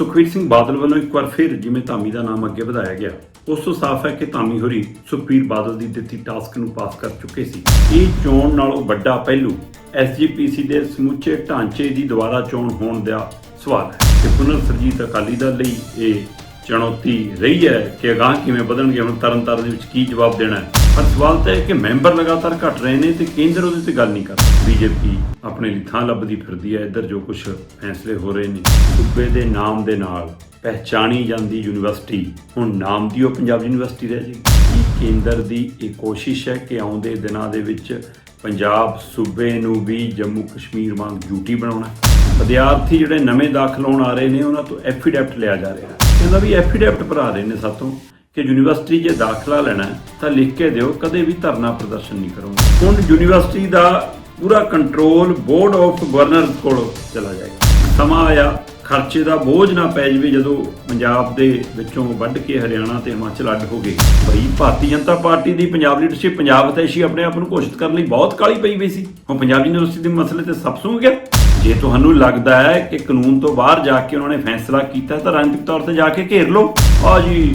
ਸੁਖਵੀਰ ਸਿੰਘ ਬਾਦਲ ਵੱਲੋਂ ਇੱਕ ਵਾਰ ਫਿਰ ਜਿਵੇਂ ਧਾਮੀ ਦਾ ਨਾਮ ਅੱਗੇ ਵਧਾਇਆ ਗਿਆ, ਉਸ ਤੋਂ ਸਾਫ਼ ਹੈ ਕਿ ਧਾਮੀ ਹੋਰੀ ਸੁਖਵੀਰ ਬਾਦਲ ਦੀ ਦਿੱਤੀ ਟਾਸਕ ਨੂੰ ਪਾਸ ਕਰ ਚੁੱਕੇ ਸੀ। ਇਹ ਚੋਣ ਨਾਲੋਂ ਵੱਡਾ ਪਹਿਲੂ ਐਸਜੀਪੀਸੀ ਦੇ ਸਮੁੱਚੇ ਢਾਂਚੇ ਦੀ ਦੁਬਾਰਾ ਚੋਣ ਹੋਣ ਦਾ ਸਵਾਲ ਹੈ। ਕਿ ਪੁਨਰ ਸਰਜੀਤ ਅਕਾਲੀ ਦਲ ਲਈ ਇਹ ਚੁਣੌਤੀ ਰਹੀ ਹੈ ਕਿ ਅਗਾਂਹ ਕਿਵੇਂ ਵਧਣਗੇ, ਹੁਣ ਤਰਨਤਾਰਨ ਦੇ ਵਿੱਚ ਕੀ ਜਵਾਬ ਦੇਣਾ ਹੈ? ਪਰ ਸਵਾਲ ਤਾਂ ਇਹ ਕਿ ਮੈਂਬਰ ਲਗਾਤਾਰ ਘਟ ਰਹੇ ਨੇ ਤੇ ਕੇਂਦਰ ਉਹਦੇ ਤੇ ਗੱਲ ਨਹੀਂ ਕਰ ਬੀਜੇਪੀ ਆਪਣੇ ਲਈ ਥਾਂ ਲੱਭਦੀ ਫਿਰਦੀ ਹੈ, ਇੱਧਰ ਜੋ ਕੁਝ ਫੈਸਲੇ ਹੋ ਰਹੇ ਨੇ। ਸੂਬੇ ਦੇ ਨਾਮ ਦੇ ਨਾਲ ਪਹਿਚਾਣੀ ਜਾਂਦੀ ਯੂਨੀਵਰਸਿਟੀ, ਹੁਣ ਨਾਮ ਦੀ ਉਹ ਪੰਜਾਬ ਯੂਨੀਵਰਸਿਟੀ ਰਹਿ ਜਾਏਗੀ ਕੇਂਦਰ ਦੀ ਇਹ ਕੋਸ਼ਿਸ਼ ਹੈ ਕਿ ਆਉਂਦੇ ਦਿਨਾਂ ਦੇ ਵਿੱਚ ਪੰਜਾਬ ਸੂਬੇ ਨੂੰ ਵੀ ਜੰਮੂ ਕਸ਼ਮੀਰ ਵਾਂਗ ਡਿਊਟੀ ਬਣਾਉਣਾ ਵਿਦਿਆਰਥੀ ਜਿਹੜੇ ਨਵੇਂ ਦਾਖਲ ਹੋਣ ਆ ਰਹੇ ਨੇ, ਉਹਨਾਂ ਤੋਂ ਐਫੀਡੈਵਿਟ ਲਿਆ ਜਾ ਰਿਹਾ ਹੈ। ਕਹਿੰਦਾ ਵੀ ਐਫੀਡੈਵਿਟ ਭਰਾ ਰਹੇ ਨੇ ਸਾਤੋਂ ਕਿ ਯੂਨੀਵਰਸਿਟੀ ਜੇ ਦਾਖਲਾ ਲੈਣਾ ਤਾਂ ਲਿਖ ਕੇ ਦਿਓ, ਕਦੇ ਵੀ ਧਰਨਾ ਪ੍ਰਦਰਸ਼ਨ ਨਹੀਂ ਕਰੂੰਗਾ। ਹੁਣ ਯੂਨੀਵਰਸਿਟੀ ਦਾ ਪੂਰਾ ਕੰਟਰੋਲ ਬੋਰਡ ਆਫ ਗਵਰਨਰ ਕੋਲ ਚਲਾ ਜਾਏਗਾ। ਸਮਾਂ ਆਇਆ, ਖਰਚੇ ਦਾ ਬੋਝ ਨਾ ਪੈ ਜਾਵੇ, ਜਦੋਂ ਪੰਜਾਬ ਦੇ ਵਿੱਚੋਂ ਵੱਢ ਕੇ ਹਰਿਆਣਾ ਤੇ ਹਿਮਾਚਲ ਅੱਡ ਹੋ ਗਏ। ਭਈ ਭਾਰਤੀ ਜਨਤਾ ਪਾਰਟੀ ਦੀ ਪੰਜਾਬ ਲੀਡਰਸ਼ਿਪ ਪੰਜਾਬ ਹਤੈਸ਼ੀ ਆਪਣੇ ਆਪ ਨੂੰ ਘੋਸ਼ਿਤ ਕਰਨ ਲਈ ਬਹੁਤ ਕਾਲੀ ਪਈ ਹੋਈ ਸੀ। ਹੁਣ ਪੰਜਾਬ ਯੂਨੀਵਰਸਿਟੀ ਦੇ ਮਸਲੇ ਤੇ ਸਭ ਸੁਣ ਗਿਆ। ਜੇ ਤੁਹਾਨੂੰ ਲੱਗਦਾ ਹੈ ਕਿ ਕਾਨੂੰਨ ਤੋਂ ਬਾਹਰ ਜਾ ਕੇ ਉਹਨਾਂ ਨੇ ਫੈਸਲਾ ਕੀਤਾ, ਤਾਂ ਰਾਜਨੀਤਿਕ ਤੌਰ ਤੇ ਜਾ ਕੇ ਘੇਰ ਲਓ। ਆ ਜੀ,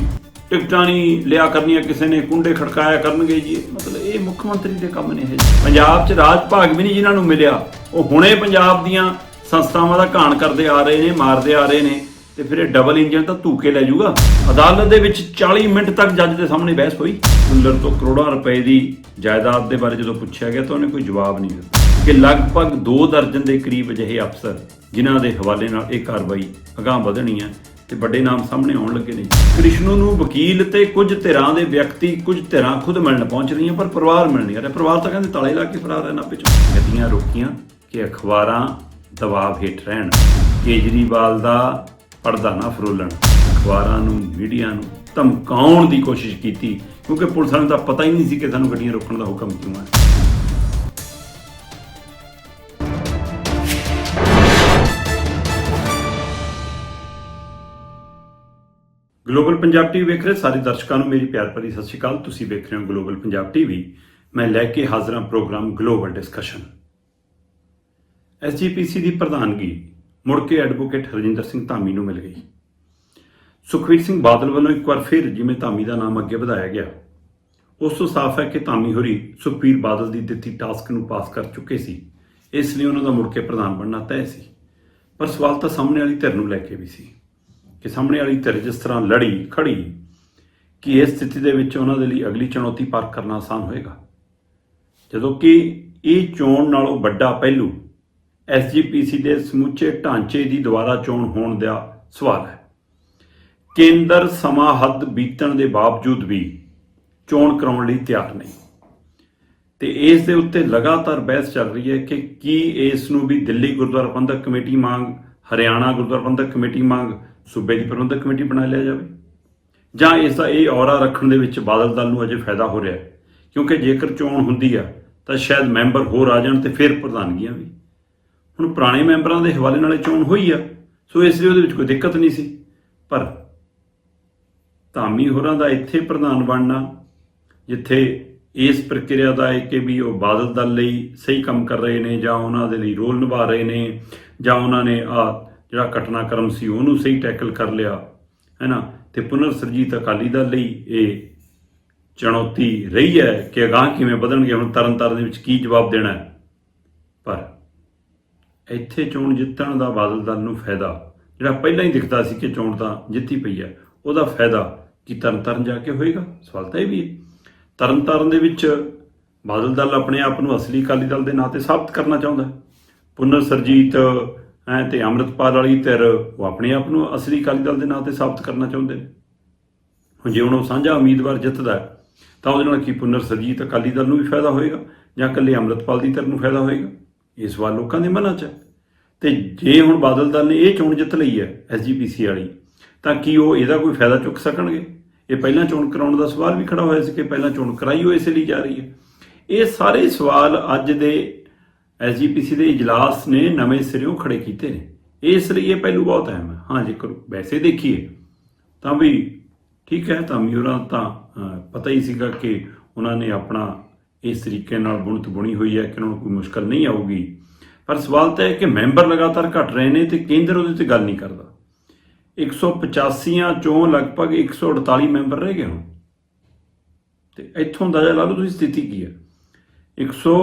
ਟਿਕਟਾਂ ਨਹੀਂ ਲਿਆ ਕਰਨੀਆਂ ਕਿਸੇ ਨੇ, ਕੁੰਡੇ ਖੜਕਾਇਆ ਕਰਨਗੇ ਜੀ। ਮਤਲਬ ਇਹ ਮੁੱਖ ਮੰਤਰੀ ਦੇ ਕੰਮ ਨੇ ਇਹ। ਪੰਜਾਬ 'ਚ ਰਾਜ ਭਾਗ ਵੀ ਨਹੀਂ ਜਿਨ੍ਹਾਂ ਨੂੰ ਮਿਲਿਆ। ਉਹ ਹੁਣੇ ਪੰਜਾਬ ਦੀਆਂ ਸੰਸਥਾਵਾਂ ਦਾ ਘਾਣ ਕਰਦੇ ਆ ਰਹੇ ਨੇ, ਮਾਰਦੇ ਆ ਰਹੇ ਨੇ। ਤੇ ਫਿਰ ਇਹ ਡਬਲ ਇੰਜਨ ਤਾਂ ਧੂਕੇ ਲੈ ਜਾਊਗਾ। ਅਦਾਲਤ ਦੇ ਵਿੱਚ 40 ਮਿੰਟ ਤੱਕ ਜੱਜ ਦੇ ਸਾਹਮਣੇ ਬਹਿਸ ਹੋਈ। ਕੁੱਲਰ ਤੋਂ ਕਰੋੜਾਂ ਰੁਪਏ ਦੀ ਜਾਇਦਾਦ ਦੇ ਬਾਰੇ ਜਦੋਂ ਪੁੱਛਿਆ ਗਿਆ ਤਾਂ ਉਹਨੇ ਕੋਈ ਜਵਾਬ ਨਹੀਂ ਦਿੱਤਾ। ਕਿ ਲਗਭਗ 2 ਦਰਜਨ ਦੇ ਕਰੀਬ ਅਜਿਹੇ ਅਫਸਰ, ਜਿਨ੍ਹਾਂ ਦੇ ਹਵਾਲੇ ਨਾਲ ਇਹ ਕਾਰਵਾਈ ਅਗਾਂਹ ਵਧਣੀ ਹੈ ਤੇ ਵੱਡੇ ਨਾਮ ਸਾਹਮਣੇ ਆਉਣ ਲੱਗੇ ਨੇ। ਕ੍ਰਿਸ਼ਨੂ ਨੂੰ ਵਕੀਲ ਤੇ ਕੁਝ ਧਿਰਾਂ ਦੇ ਵਿਅਕਤੀ ਕੁਝ ਧਿਰਾਂ ਖੁਦ ਮਿਲਣ ਪਹੁੰਚ ਰਹੀਆਂ, ਪਰ ਪਰਿਵਾਰ ਮਿਲ ਨਹੀਂ ਰਿਹਾ। ਪਰਿਵਾਰ ਤਾਂ ਕਹਿੰਦੇ ਤਾਲੇ ਲਾ ਕੇ ਫਰਾਰ ਹੈ ਨਾਪੇ ਚੋਂ ਗੱਡੀਆਂ ਰੋਕੀਆਂ ਕਿ ਅਖਬਾਰਾਂ ਦਬਾਅ ਹੇਠ ਰਹਿਣ। ਕੇਜਰੀਵਾਲ ਦਾ ਪਰਦਾ ਨਾ ਫਰੋਲਣ। ਅਖਬਾਰਾਂ ਨੂੰ, ਮੀਡੀਆ ਨੂੰ ਧਮਕਾਉਣ ਦੀ ਕੋਸ਼ਿਸ਼ ਕੀਤੀ, ਕਿਉਂਕਿ ਪੁਲਿਸ ਵਾਲਿਆਂ ਨੂੰ ਤਾਂ ਪਤਾ ਹੀ ਨਹੀਂ ਸੀ ਕਿ ਸਾਨੂੰ ਗੱਡੀਆਂ ਰੋਕਣ ਦਾ ਹੁਕਮ ਕਿਉਂ ਹੈ ਗਲੋਬਲ ਪੰਜਾਬ ਟੀਵੀ ਵੇਖ ਰਹੇ ਸਾਰੇ ਦਰਸ਼ਕਾਂ ਨੂੰ ਮੇਰੀ ਪਿਆਰ ਭਰੀ ਸਤਿ ਸ਼੍ਰੀ ਅਕਾਲ। ਤੁਸੀਂ ਵੇਖ ਰਹੇ ਹੋ ਗਲੋਬਲ ਪੰਜਾਬ ਟੀਵੀ ਮੈਂ ਲੈ ਕੇ ਹਾਜ਼ਰ ਹਾਂ ਪ੍ਰੋਗਰਾਮ ਗਲੋਬਲ ਡਿਸਕਸ਼ਨ ਐਸਜੀਪੀਸੀ ਦੀ ਪ੍ਰਧਾਨਗੀ ਮੁੜ ਕੇ ਐਡਵੋਕੇਟ ਹਰਜਿੰਦਰ ਸਿੰਘ ਧਾਮੀ ਨੂੰ ਮਿਲ ਗਈ। ਸੁਖਵੀਰ ਸਿੰਘ ਬਾਦਲ ਵੱਲੋਂ ਇੱਕ ਵਾਰ ਫਿਰ ਜਿਵੇਂ ਧਾਮੀ ਦਾ ਨਾਮ ਅੱਗੇ ਵਧਾਇਆ ਗਿਆ, ਉਸ ਤੋਂ ਸਾਫ਼ ਹੈ ਕਿ ਧਾਮੀ ਹੋਰੀ ਸੁਖਵੀਰ ਬਾਦਲ ਦੀ ਦਿੱਤੀ ਟਾਸਕ ਨੂੰ ਪਾਸ ਕਰ ਚੁੱਕੇ ਸੀ, ਇਸ ਲਈ ਉਹਨਾਂ ਦਾ ਮੁੜ ਕੇ ਪ੍ਰਧਾਨ ਬਣਨਾ ਤੈਅ ਸੀ। ਪਰ ਸਵਾਲ ਤਾਂ ਸਾਹਮਣੇ ਵਾਲੀ ਧਿਰ ਨੂੰ ਲੈ ਕੇ ਵੀ ਸੀ ਕਿ ਸਾਹਮਣੇ ਵਾਲੀ ਧਿਰ ਜਿਸ ਤਰ੍ਹਾਂ ਲੜੀ, ਖੜੀ, ਕਿ ਇਸ ਸਥਿਤੀ ਦੇ ਵਿੱਚ ਉਹਨਾਂ ਦੇ ਲਈ ਅਗਲੀ ਚੁਣੌਤੀ ਪਾਰ ਕਰਨਾ ਆਸਾਨ ਹੋਏਗਾ? ਜਦੋਂ ਕਿ ਇਹ ਚੋਣ ਨਾਲੋਂ ਵੱਡਾ ਪਹਿਲੂ ਐਸਜੀਪੀਸੀ ਦੇ ਸਮੁੱਚੇ ਢਾਂਚੇ ਦੀ ਦੁਬਾਰਾ ਚੋਣ ਹੋਣ ਦਾ ਸਵਾਲ ਹੈ। ਕੇਂਦਰ ਸਮਾਂ ਹੱਦ ਬੀਤਣ ਦੇ ਬਾਵਜੂਦ ਵੀ ਚੋਣ ਕਰਾਉਣ ਲਈ ਤਿਆਰ ਨਹੀਂ। ਤੇ ਇਸ ਦੇ ਉੱਤੇ ਲਗਾਤਾਰ ਬਹਿਸ ਚੱਲ ਰਹੀ ਹੈ ਕਿ ਕੀ ਇਸ ਨੂੰ ਵੀ ਦਿੱਲੀ ਗੁਰਦੁਆਰਾ ਪ੍ਰਬੰਧਕ ਕਮੇਟੀ ਮੰਗ ਹਰਿਆਣਾ ਗੁਰਦੁਆਰਾ ਪ੍ਰਬੰਧਕ ਕਮੇਟੀ ਮੰਗ ਸੂਬੇ ਦੀ ਪ੍ਰਬੰਧਕ ਕਮੇਟੀ ਬਣਾ ਲਿਆ ਜਾਵੇ? ਜਾਂ ਇਸ ਦਾ ਇਹ ਔਰਾ ਰੱਖਣ ਦੇ ਵਿੱਚ ਬਾਦਲ ਦਲ ਨੂੰ ਅਜੇ ਫਾਇਦਾ ਹੋ ਰਿਹਾ ਹੈ? ਕਿਉਂਕਿ ਜੇਕਰ ਚੋਣ ਹੁੰਦੀ ਆ, ਤਾਂ ਸ਼ਾਇਦ ਮੈਂਬਰ ਹੋਰ ਆ ਜਾਣ ਤੇ ਫਿਰ ਪ੍ਰਧਾਨਗੀਆਂ ਵੀ। ਹੁਣ ਪੁਰਾਣੇ ਮੈਂਬਰਾਂ ਦੇ ਹਵਾਲੇ ਨਾਲ ਚੋਣ ਹੋਈ ਆ, ਸੋ ਇਸ ਲਈ ਉਹਦੇ ਵਿੱਚ ਕੋਈ ਦਿੱਕਤ ਨਹੀਂ ਸੀ। ਪਰ ਧਾਮੀ ਹੋਰਾਂ ਦਾ ਇੱਥੇ ਪ੍ਰਧਾਨ ਬਣਨਾ, ਜਿੱਥੇ ਇਸ ਪ੍ਰਕਿਰਿਆ ਦਾ ਹੈ ਕਿ ਵੀ ਉਹ ਬਾਦਲ ਦਲ ਲਈ ਸਹੀ ਕੰਮ ਕਰ ਰਹੇ ਨੇ, ਜਾਂ ਉਹਨਾਂ ਦੇ ਲਈ ਰੋਲ ਨਿਭਾ ਰਹੇ ਨੇ, ਜਾਂ ਉਹਨਾਂ ਨੇ ਆ ਜਿਹੜਾ ਘਟਨਾਕ੍ਰਮ ਸੀ ਉਹਨੂੰ ਸਹੀ ਟੈਕਲ ਕਰ ਲਿਆ, ਹੈਨਾ? ਤੇ ਪੁਨਰ ਸਰਜੀਤ ਅਕਾਲੀ ਦਲ ਲਈ ਇਹ ਚੁਣੌਤੀ ਰਹੀ ਹੈ ਕਿ ਅਗਾਂਹ ਕਿਵੇਂ ਵਧਣਗੇ, ਹੁਣ ਤਰਨਤਾਰਨ ਦੇ ਵਿੱਚ ਕੀ ਜਵਾਬ ਦੇਣਾ ਹੈ। ਪਰ ਇੱਥੇ ਚੋਣ ਜਿੱਤਣ ਦਾ ਬਾਦਲ ਦਲ ਨੂੰ ਫਾਇਦਾ। ਜਿਹੜਾ ਪਹਿਲਾਂ ਹੀ ਦਿਖਦਾ ਸੀ ਕਿ ਚੋਣ ਤਾਂ ਜਿੱਤੀ ਪਈ ਹੈ, ਉਹਦਾ ਫਾਇਦਾ ਕੀ ਤਰਨਤਾਰਨ ਜਾ ਕੇ ਹੋਏਗਾ? ਸਵਾਲ ਤਾਂ ਇਹ ਵੀ ਹੈ। ਤਰਨਤਾਰਨ ਦੇ ਵਿੱਚ ਬਾਦਲ ਦਲ ਆਪਣੇ ਆਪ ਨੂੰ ਅਸਲੀ ਅਕਾਲੀ ਦਲ ਦੇ ਨਾਂ ਤੇ ਸਾਬਤ ਕਰਨਾ ਚਾਹੁੰਦਾ ਪੁਨਰ ਸਰਜੀਤ ਐ ਤੇ ਅੰਮ੍ਰਿਤਪਾਲ ਵਾਲੀ ਧਿਰ, ਉਹ ਆਪਣੇ ਆਪ ਨੂੰ ਅਸਲੀ ਅਕਾਲੀ ਦਲ ਦੇ ਨਾਂ ਤੇ ਸਾਬਤ ਕਰਨਾ ਚਾਹੁੰਦੇ ਨੇ। ਹੁਣ ਜੇ ਹੁਣ ਉਹ ਸਾਂਝਾ ਉਮੀਦਵਾਰ ਜਿੱਤਦਾ ਤਾਂ ਉਹਦੇ ਨਾਲ ਕੀ ਪੁਨਰ ਸਰਜੀਤ ਅਕਾਲੀ ਦਲ ਨੂੰ ਵੀ ਫਾਇਦਾ ਹੋਏਗਾ ਜਾਂ ਇਕੱਲੇ ਅੰਮ੍ਰਿਤਪਾਲ ਦੀ ਧਿਰ ਨੂੰ ਫਾਇਦਾ ਹੋਏਗਾ? ਇਹ ਸਵਾਲ ਲੋਕਾਂ ਦੇ ਮਨਾਂ 'ਚ ਹੈ। ਤੇ ਜੇ ਹੁਣ ਬਾਦਲ ਦਲ ਨੇ ਇਹ ਚੋਣ ਜਿੱਤ ਲਈ ਹੈ ਐਸਜੀਪੀਸੀ ਵਾਲੀ, ਤਾਂ ਕੀ ਉਹ ਇਹਦਾ ਕੋਈ ਫਾਇਦਾ ਚੁੱਕ ਸਕਣਗੇ? ਇਹ ਪਹਿਲਾਂ ਚੋਣ ਕਰਾਉਣ ਦਾ ਸਵਾਲ ਵੀ ਖੜਾ ਹੋਇਆ ਸੀ ਕਿ ਪਹਿਲਾਂ ਚੋਣ ਕਰਾਈ ਉਹ ਇਸੇ ਲਈ ਜਾ ਰਹੀ ਹੈ। ਇਹ ਸਾਰੇ ਸਵਾਲ ਅੱਜ ਦੇ ਐਸਜੀਪੀਸੀ ਦੇ ਇਜਲਾਸ ਨੇ ਨਵੇਂ ਸਿਰਿਓਂ ਖੜੇ ਕੀਤੇ ਨੇ। ਇਸ ਲਈ ਇਹ ਪਹਿਲੂ ਬਹੁਤ ਅਹਿਮ ਹੈ। ਹਾਂ, ਜੇਕਰ ਵੈਸੇ ਦੇਖੀਏ, ਤਾਂ ਵੀ ਠੀਕ ਹੈ, ਤਾਂ ਮੀਰਾਂ ਤਾਂ ਪਤਾ ਹੀ ਸੀਗਾ ਕਿ ਉਹਨਾਂ ਨੇ ਆਪਣਾ ਇਸ ਤਰੀਕੇ ਨਾਲ ਬੁਣਤ ਬੁਣੀ ਹੋਈ ਹੈ ਕਿ ਉਹਨਾਂ ਨੂੰ ਕੋਈ ਮੁਸ਼ਕਲ ਨਹੀਂ ਆਊਗੀ। ਪਰ ਸਵਾਲ ਤਾਂ ਇਹ ਹੈ ਕਿ ਮੈਂਬਰ ਲਗਾਤਾਰ ਘਟ ਰਹੇ ਨੇ ਤੇ ਕੇਂਦਰ ਉਹਦੇ ਤੇ ਗੱਲ ਨਹੀਂ ਕਰਦਾ। 185 ਚੋਂ ਲਗਭਗ 148 ਮੈਂਬਰ ਰਹਿ ਗਏ ਹੁਣ। ਤੇ ਇੱਥੋਂ ਅੰਦਾਜ਼ਾ ਲਾ ਲਓ ਤੁਸੀਂ ਸਥਿਤੀ ਕੀ ਹੈ। 100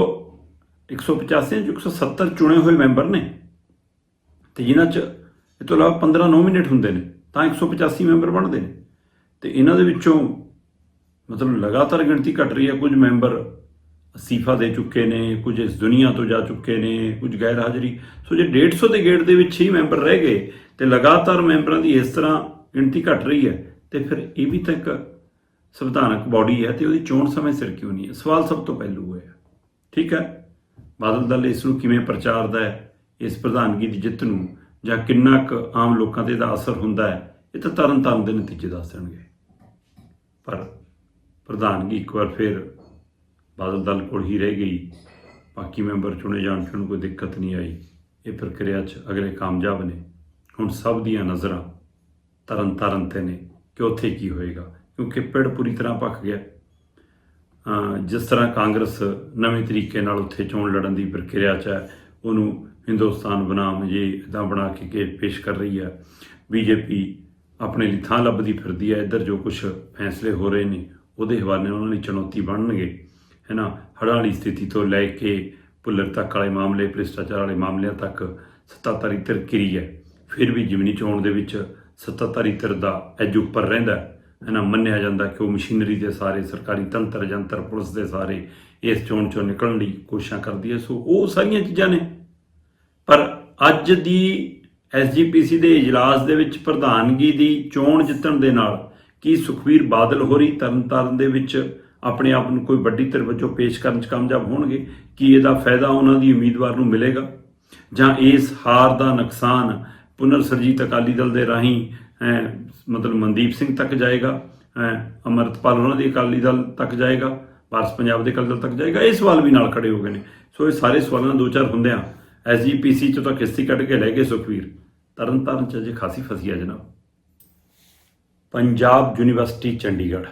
185 ਚ 170 ਚੁਣੇ ਹੋਏ ਮੈਂਬਰ ਨੇ। ਤੇ ਜਿਨ੍ਹਾਂ ਚ ਇਹ ਤੋਂ ਇਲਾਵਾ 15 ਨੋਮੀਨੇਟ ਹੁੰਦੇ ਨੇ, ਤਾਂ 185 ਮੈਂਬਰ ਬਣਦੇ ਨੇ। ਤੇ ਇਹਨਾਂ ਦੇ ਵਿੱਚੋਂ ਮਤਲਬ ਲਗਾਤਾਰ ਗਿਣਤੀ ਘਟ ਰਹੀ ਹੈ, ਕੁਝ ਮੈਂਬਰ ਅਸਤੀਫਾ ਦੇ ਚੁੱਕੇ ਨੇ, ਕੁਝ ਇਸ ਦੁਨੀਆ ਤੋਂ ਜਾ ਚੁੱਕੇ ਨੇ, ਕੁਝ ਗੈਰ ਹਾਜ਼ਰੀ। ਸੋ ਜੇ 150 ਦੇ ਗੇੜ ਦੇ ਵਿੱਚ ਹੀ ਮੈਂਬਰ ਰਹਿ ਗਏ, ਤੇ ਲਗਾਤਾਰ ਮੈਂਬਰਾਂ ਦੀ ਇਸ ਤਰ੍ਹਾਂ ਗਿਣਤੀ ਘਟ ਰਹੀ ਹੈ, ਤੇ ਫਿਰ ਇਹ ਵੀ ਤਾਂ ਇੱਕ ਸੰਵਿਧਾਨਕ ਬਾਡੀ ਹੈ ਤੇ ਉਹਦੀ ਚੋਣ ਸਮੇਂ ਸਿਰ ਕਿਉਂ ਨਹੀਂ ਹੈ? ਸਵਾਲ ਸਭ ਤੋਂ ਪਹਿਲੂ ਹੈ। ਠੀਕ ਹੈ? ਬਾਦਲ ਦਲ ਇਸ ਨੂੰ ਕਿਵੇਂ ਪ੍ਰਚਾਰਦਾ ਹੈ? ਇਸ ਪ੍ਰਧਾਨਗੀ ਦੀ ਜਿੱਤ ਨੂੰ ਜਾਂ ਕਿੰਨਾ ਕੁ ਆਮ ਲੋਕਾਂ ਤੇ ਦਾ ਅਸਰ ਹੁੰਦਾ ਹੈ? ਇਹ ਤਾਂ ਤਰਨ ਤਾਰਨ ਦੇ ਨਤੀਜੇ ਦੱਸ ਦੇਣਗੇ। ਪਰ ਪ੍ਰਧਾਨਗੀ ਇੱਕ ਵਾਰ ਫਿਰ ਬਾਦਲ ਦਲ ਕੋਲ ਹੀ ਰਹਿ ਗਈ। ਬਾਕੀ ਮੈਂਬਰ ਚੁਣੇ ਜਾਣ 'ਚ ਉਹਨੂੰ ਕੋਈ ਦਿੱਕਤ ਨਹੀਂ ਆਈ। ਇਹ ਪ੍ਰਕਿਰਿਆ 'ਚ ਅਗਲੇ ਕਾਮਯਾਬ ਨੇ। ਹੁਣ ਸਭ ਦੀਆਂ ਨਜ਼ਰਾਂ ਤਰਨ ਤਾਰਨ ਤੇ ਨੇ ਕਿ ਉੱਥੇ ਕੀ ਹੋਏਗਾ, ਕਿਉਂਕਿ ਪਿੜ ਪੂਰੀ ਤਰ੍ਹਾਂ ਭੱਖ ਗਿਆ। ਜਿਸ ਤਰ੍ਹਾਂ ਕਾਂਗਰਸ ਨਵੇਂ ਤਰੀਕੇ ਨਾਲ ਉੱਥੇ ਚੋਣ ਲੜਨ ਦੀ ਪ੍ਰਕਿਰਿਆ 'ਚ ਹੈ, ਉਹਨੂੰ ਹਿੰਦੁਸਤਾਨ ਬਨਾਮ ਜੇ ਇਦਾਂ ਬਣਾ ਕੇ ਕੇ ਪੇਸ਼ ਕਰ ਰਹੀ ਹੈ। ਬੀਜੇਪੀ ਆਪਣੇ ਲਈ ਥਾਂ ਲੱਭਦੀ ਫਿਰਦੀ ਹੈ, ਇੱਧਰ ਜੋ ਕੁਝ ਫੈਸਲੇ ਹੋ ਰਹੇ ਨੇ, ਉਹਦੇ ਹਵਾਲੇ ਉਹਨਾਂ ਲਈ ਚੁਣੌਤੀ ਬਣਨਗੇ। ਹੈ ਨਾ ਹੜ੍ਹਾਂ ਵਾਲੀ ਸਥਿਤੀ ਤੋਂ ਲੈ ਕੇ ਭੁੱਲਰ ਤੱਕ ਵਾਲੇ ਮਾਮਲੇ, ਭ੍ਰਿਸ਼ਟਾਚਾਰ ਵਾਲੇ ਮਾਮਲਿਆਂ ਤੱਕ ਸੱਤਾਧਾਰੀ ਧਿਰ ਕਿਰੀ ਹੈ। ਫਿਰ ਵੀ ਜਿਮਨੀ ਚੋਣ ਦੇ ਵਿੱਚ ਸੱਤਾਧਾਰੀ ਧਿਰ ਦਾ ਐਜ ਉੱਪਰ ਰਹਿੰਦਾ ਹੈ। ਨਾ ਮੰਨਿਆ ਜਾਂਦਾ ਕਿ ਉਹ ਮਸ਼ੀਨਰੀ ਦੇ ਸਾਰੇ, ਸਰਕਾਰੀ ਤੰਤਰ ਜੰਤਰ ਪੁਲਿਸ ਦੇ ਸਾਰੇ ਇਸ ਚੋਣ ਚੋਂ ਨਿਕਲਣ ਦੀ ਕੋਸ਼ਿਸ਼ਾਂ ਕਰਦੀ ਹੈ। ਸੋ ਉਹ ਸਾਰੀਆਂ ਚੀਜ਼ਾਂ ਨੇ। ਪਰ ਅੱਜ ਦੀ ਐਸਜੀਪੀਸੀ ਦੇ ਇਜਲਾਸ ਦੇ ਵਿੱਚ ਪ੍ਰਧਾਨਗੀ ਦੀ ਚੋਣ ਜਿੱਤਣ ਦੇ ਨਾਲ ਕੀ ਸੁਖਵੀਰ ਬਾਦਲ ਹੋਰੀ ਤਰਨਤਾਰਨ ਦੇ ਵਿੱਚ ਆਪਣੇ ਆਪ ਨੂੰ ਕੋਈ ਵੱਡੀ ਧਿਰ ਵਜੋਂ ਪੇਸ਼ ਕਰਨ 'ਚ ਕਾਮਯਾਬ ਹੋਣਗੇ ਕਿ ਇਹਦਾ ਫਾਇਦਾ ਉਹਨਾਂ ਦੀ ਉਮੀਦਵਾਰ ਨੂੰ ਮਿਲੇਗਾ? ਜਾਂ ਇਸ ਹਾਰ ਦਾ ਨੁਕਸਾਨ ਪੁਨਰ ਸਰਜੀਤ ਅਕਾਲੀ ਦਲ ਦੇ ਰਾਹੀਂ ਮਤਲਬ ਮਨਦੀਪ ਸਿੰਘ ਤੱਕ ਜਾਏਗਾ ਅਹ, ਅਮਰਤਪਾਲ ਉਹਨਾਂ ਦੇ ਅਕਾਲੀ ਦਲ ਤੱਕ ਜਾਏਗਾ ਪਾਰਸ ਪੰਜਾਬ ਦੇ ਅਕਾਲੀ ਦਲ ਤੱਕ ਜਾਏਗਾ ਇਹ ਸਵਾਲ ਵੀ ਨਾਲ ਖੜੇ ਹੋ ਗਏ ਨੇ। ਸੋ ਇਹ ਸਾਰੇ ਸਵਾਲਾਂ ਦੋ ਚਾਰ ਹੁੰਦਿਆਂ ਐਸਜੀਪੀਸੀ ਚੋਂ ਤਾਂ ਕਿਸ਼ਤੀ ਕੱਢ ਕੇ ਲੈ ਗਏ ਸੁਖਵੀਰ। ਤਰਨ ਤਾਰਨ ਚ ਅਜੇ ਖਾਸੀ ਫਸੀ ਆ ਜਨਾਬ। ਪੰਜਾਬ ਯੂਨੀਵਰਸਿਟੀ ਚੰਡੀਗੜ੍ਹ।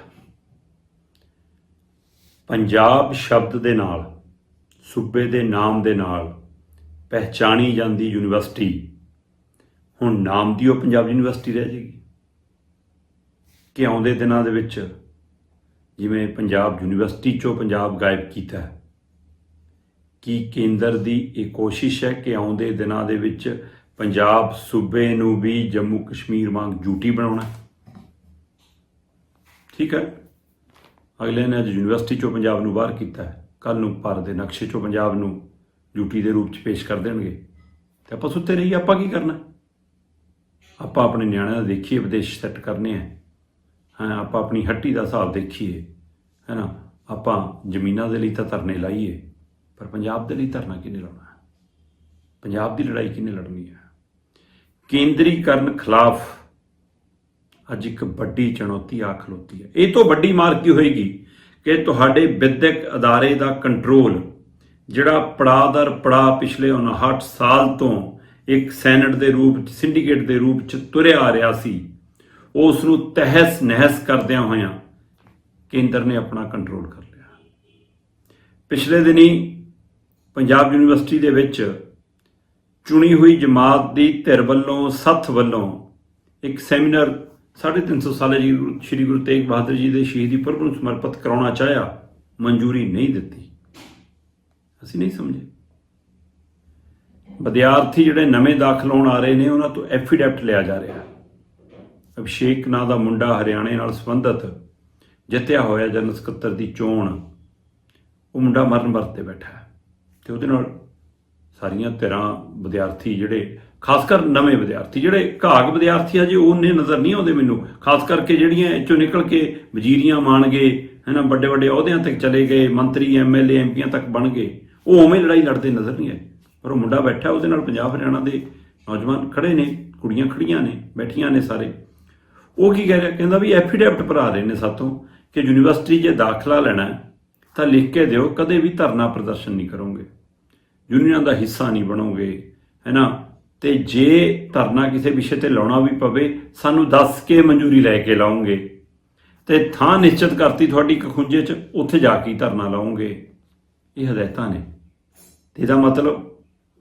ਪੰਜਾਬ ਸ਼ਬਦ ਦੇ ਨਾਲ, ਸੂਬੇ ਦੇ ਨਾਮ ਦੇ ਨਾਲ ਪਹਿਚਾਣੀ ਜਾਂਦੀ ਯੂਨੀਵਰਸਿਟੀ, ਹੁਣ ਨਾਮ ਦੀ ਉਹ ਪੰਜਾਬ ਯੂਨੀਵਰਸਿਟੀ ਰਹਿ ਜਾਏਗੀ ਕਿ ਆਉਂਦੇ ਦਿਨਾਂ ਦੇ ਵਿੱਚ ਜਿਵੇਂ ਪੰਜਾਬ ਯੂਨੀਵਰਸਿਟੀ ਚੋਂ ਪੰਜਾਬ ਗਾਇਬ ਕੀਤਾ ਹੈ, ਕੀ ਕੇਂਦਰ ਦੀ ਇਹ ਕੋਸ਼ਿਸ਼ ਹੈ ਕਿ ਆਉਂਦੇ ਦਿਨਾਂ ਦੇ ਵਿੱਚ ਪੰਜਾਬ ਸੂਬੇ ਨੂੰ ਵੀ ਜੰਮੂ ਕਸ਼ਮੀਰ ਵਾਂਗ ਜੂਟੀ ਬਣਾਉਣਾ ਠੀਕ ਹੈ? ਅਗਲੇ ਨੇ ਅੱਜ ਯੂਨੀਵਰਸਿਟੀ ਚੋਂ ਪੰਜਾਬ ਨੂੰ ਬਾਹਰ ਕੀਤਾ ਹੈ। ਕੱਲ ਨੂੰ ਭਾਰਤ ਦੇ ਨਕਸ਼ੇ ਚੋਂ ਪੰਜਾਬ ਨੂੰ ਯੂਟੀ ਦੇ ਰੂਪ 'ਚ ਪੇਸ਼ ਕਰ ਦੇਣਗੇ। ਤੇ ਆਪਾਂ ਸੁੱਤੇ ਰਹੀ ਆਪਾਂ ਕੀ ਕਰਨਾ? ਆਪਾਂ ਆਪਣੇ ਨਿਆਣਿਆਂ ਦਾ ਦੇਖੀਏ ਵਿਦੇਸ਼ ਸੈੱਟ ਕਰਨੇ ਆ। ਹਾਂ, ਆਪਾਂ ਆਪਣੀ ਹੱਟੀ ਦਾ ਹਿਸਾਬ ਦੇਖੀਏ ਹੈ ਨਾ ਆਪਾਂ ਜ਼ਮੀਨਾਂ ਦੇ ਲਈ ਤਾਂ ਧਰਨੇ ਲਾਈਏ, ਪਰ ਪੰਜਾਬ ਦੇ ਲਈ ਧਰਨਾ ਕਿਹਨੇ ਲਾਉਣਾ? ਪੰਜਾਬ ਦੀ ਲੜਾਈ ਕਿਹਨੇ ਲੜਨੀ ਹੈ ਕੇਂਦਰੀਕਰਨ ਖਿਲਾਫ ਅੱਜ ਇੱਕ ਵੱਡੀ ਚੁਣੌਤੀ ਆ ਖਲੋਤੀ ਹੈ। ਇਹ ਤੋਂ ਵੱਡੀ ਮਾਰ ਕੀ ਹੋਏਗੀ ਕਿ ਤੁਹਾਡੇ ਵਿਦਿਅਕ ਅਦਾਰੇ ਦਾ ਕੰਟਰੋਲ ਜਿਹੜਾ ਪੜਾਦਰ ਪੜਾਅ ਪਿਛਲੇ 59 ਸਾਲ ਤੋਂ ਇੱਕ ਸੈਨੇਟ ਦੇ ਰੂਪ ਚ ਸਿੰਡੀਕੇਟ ਦੇ ਰੂਪ ਚ ਤੁਰਿਆ ਆ ਰਿਹਾ ਸੀ ਉਸ ਨੂੰ ਤਹਿਸ ਨਹਿਸ ਕਰਦਿਆਂ ਹੋਇਆਂ ਕੇਂਦਰ ਨੇ ਆਪਣਾ ਕੰਟਰੋਲ ਕਰ ਲਿਆ। ਪਿਛਲੇ ਦਿਨੀ ਪੰਜਾਬ ਯੂਨੀਵਰਸਿਟੀ ਦੇ ਵਿੱਚ ਚੁਣੀ ਹੋਈ ਜਮਾਤ ਦੀ ਧਿਰ ਵੱਲੋਂ, ਸੱਥ ਵੱਲੋਂ ਇੱਕ ਸੈਮੀਨਾਰ 350 ਸਾਲੇ ਜੀ ਸ਼੍ਰੀ ਗੁਰੂ ਤੇਗ ਬਹਾਦਰ ਜੀ ਦੇ ਸ਼ਹੀਦੀ ਪੁਰਬ ਨੂੰ ਸਮਰਪਿਤ ਕਰਾਉਣਾ ਚਾਹਿਆ, ਮਨਜ਼ੂਰੀ ਨਹੀਂ ਦਿੱਤੀ। ਅਸੀਂ ਨਹੀਂ ਸਮਝੇ। ਵਿਦਿਆਰਥੀ ਜਿਹੜੇ ਨਵੇਂ ਦਾਖਲ ਹੋਣ ਆ ਰਹੇ ਨੇ, ਉਹਨਾਂ ਤੋਂ ਐਫੀਡੈਵਿਟ ਲਿਆ ਜਾ ਰਿਹਾ ਅਭਿਸ਼ੇਕ ਨਾਂ ਦਾ ਮੁੰਡਾ ਹਰਿਆਣੇ ਨਾਲ ਸੰਬੰਧਿਤ, ਜਿੱਤਿਆ ਹੋਇਆ ਜਨਰਲ ਸਕੱਤਰ ਦੀ ਚੋਣ, ਉਹ ਮੁੰਡਾ ਮਰਨ ਵਰਤ ਬੈਠਾ ਹੈ। ਤੇ ਉਹਦੇ ਨਾਲ ਸਾਰੀਆਂ ਧਿਰਾਂ ਵਿਦਿਆਰਥੀ ਜਿਹੜੇ, ਖਾਸ ਕਰ ਨਵੇਂ ਵਿਦਿਆਰਥੀ, ਜਿਹੜੇ ਘਾਗ ਵਿਦਿਆਰਥੀ ਆ ਜੀ ਉਹਨੇ ਨਜ਼ਰ ਨਹੀਂ ਆਉਂਦੇ ਮੈਨੂੰ। ਖਾਸ ਕਰਕੇ ਜਿਹੜੀਆਂ ਇੱਥੋਂ ਨਿਕਲ ਕੇ ਵਜ਼ੀਰੀਆਂ ਬਣ ਗਏ ਹੈਨਾ ਵੱਡੇ ਵੱਡੇ ਅਹੁਦਿਆਂ ਤੱਕ ਚਲੇ ਗਏ, ਮੰਤਰੀ ਐਮਐਲਏ ਐਮਪੀਆਂ ਤੱਕ ਬਣ ਗਏ, ਉਹ ਉਵੇਂ ਲੜਾਈ ਲੜਦੇ ਨਜ਼ਰ ਨਹੀਂ ਆਏ। ਪਰ ਉਹ ਮੁੰਡਾ ਬੈਠਾ, ਉਹਦੇ ਨਾਲ ਪੰਜਾਬ ਹਰਿਆਣਾ ਦੇ ਨੌਜਵਾਨ ਖੜੇ ਨੇ, ਕੁੜੀਆਂ ਖੜੀਆਂ ਨੇ, ਬੈਠੀਆਂ ਨੇ ਸਾਰੇ। ਉਹ ਕੀ ਕਹਿ ਰਿਹਾ, ਕਹਿੰਦਾ ਵੀ ਐਫੀਡੈਵਿਟ ਭਰਾ ਰਹੇ ਨੇ ਸਾਤੋਂ ਕਿ ਯੂਨੀਵਰਸਿਟੀ ਜੇ ਦਾਖਲਾ ਲੈਣਾ ਤਾਂ ਲਿਖ ਕੇ ਦਿਓ, ਕਦੇ ਵੀ ਧਰਨਾ ਪ੍ਰਦਰਸ਼ਨ ਨਹੀਂ ਕਰੋਗੇ। ਯੂਨੀਅਨਾਂ ਦਾ ਹਿੱਸਾ ਨਹੀਂ ਬਣੋਗੇ ਹੈਨਾ ਤੇ ਜੇ ਧਰਨਾ ਕਿਸੇ ਵਿਸ਼ੇ ਤੇ ਲਾਉਣਾ ਵੀ ਪਵੇ, ਸਾਨੂੰ ਦੱਸ ਕੇ ਮਨਜ਼ੂਰੀ ਲੈ ਕੇ ਲਾਉਂਗੇ ਤੇ ਥਾਂ ਨਿਸ਼ਚਿਤ ਕਰਤੀ ਤੁਹਾਡੀ ਕਖੁੰਜੇ 'ਚ, ਉੱਥੇ ਜਾ ਕੇ ਹੀ ਧਰਨਾ ਲਾਉਂਗੇ ਇਹ ਹਦਾਇਤਾਂ ਨੇ। ਤੇ ਇਹਦਾ ਮਤਲਬ,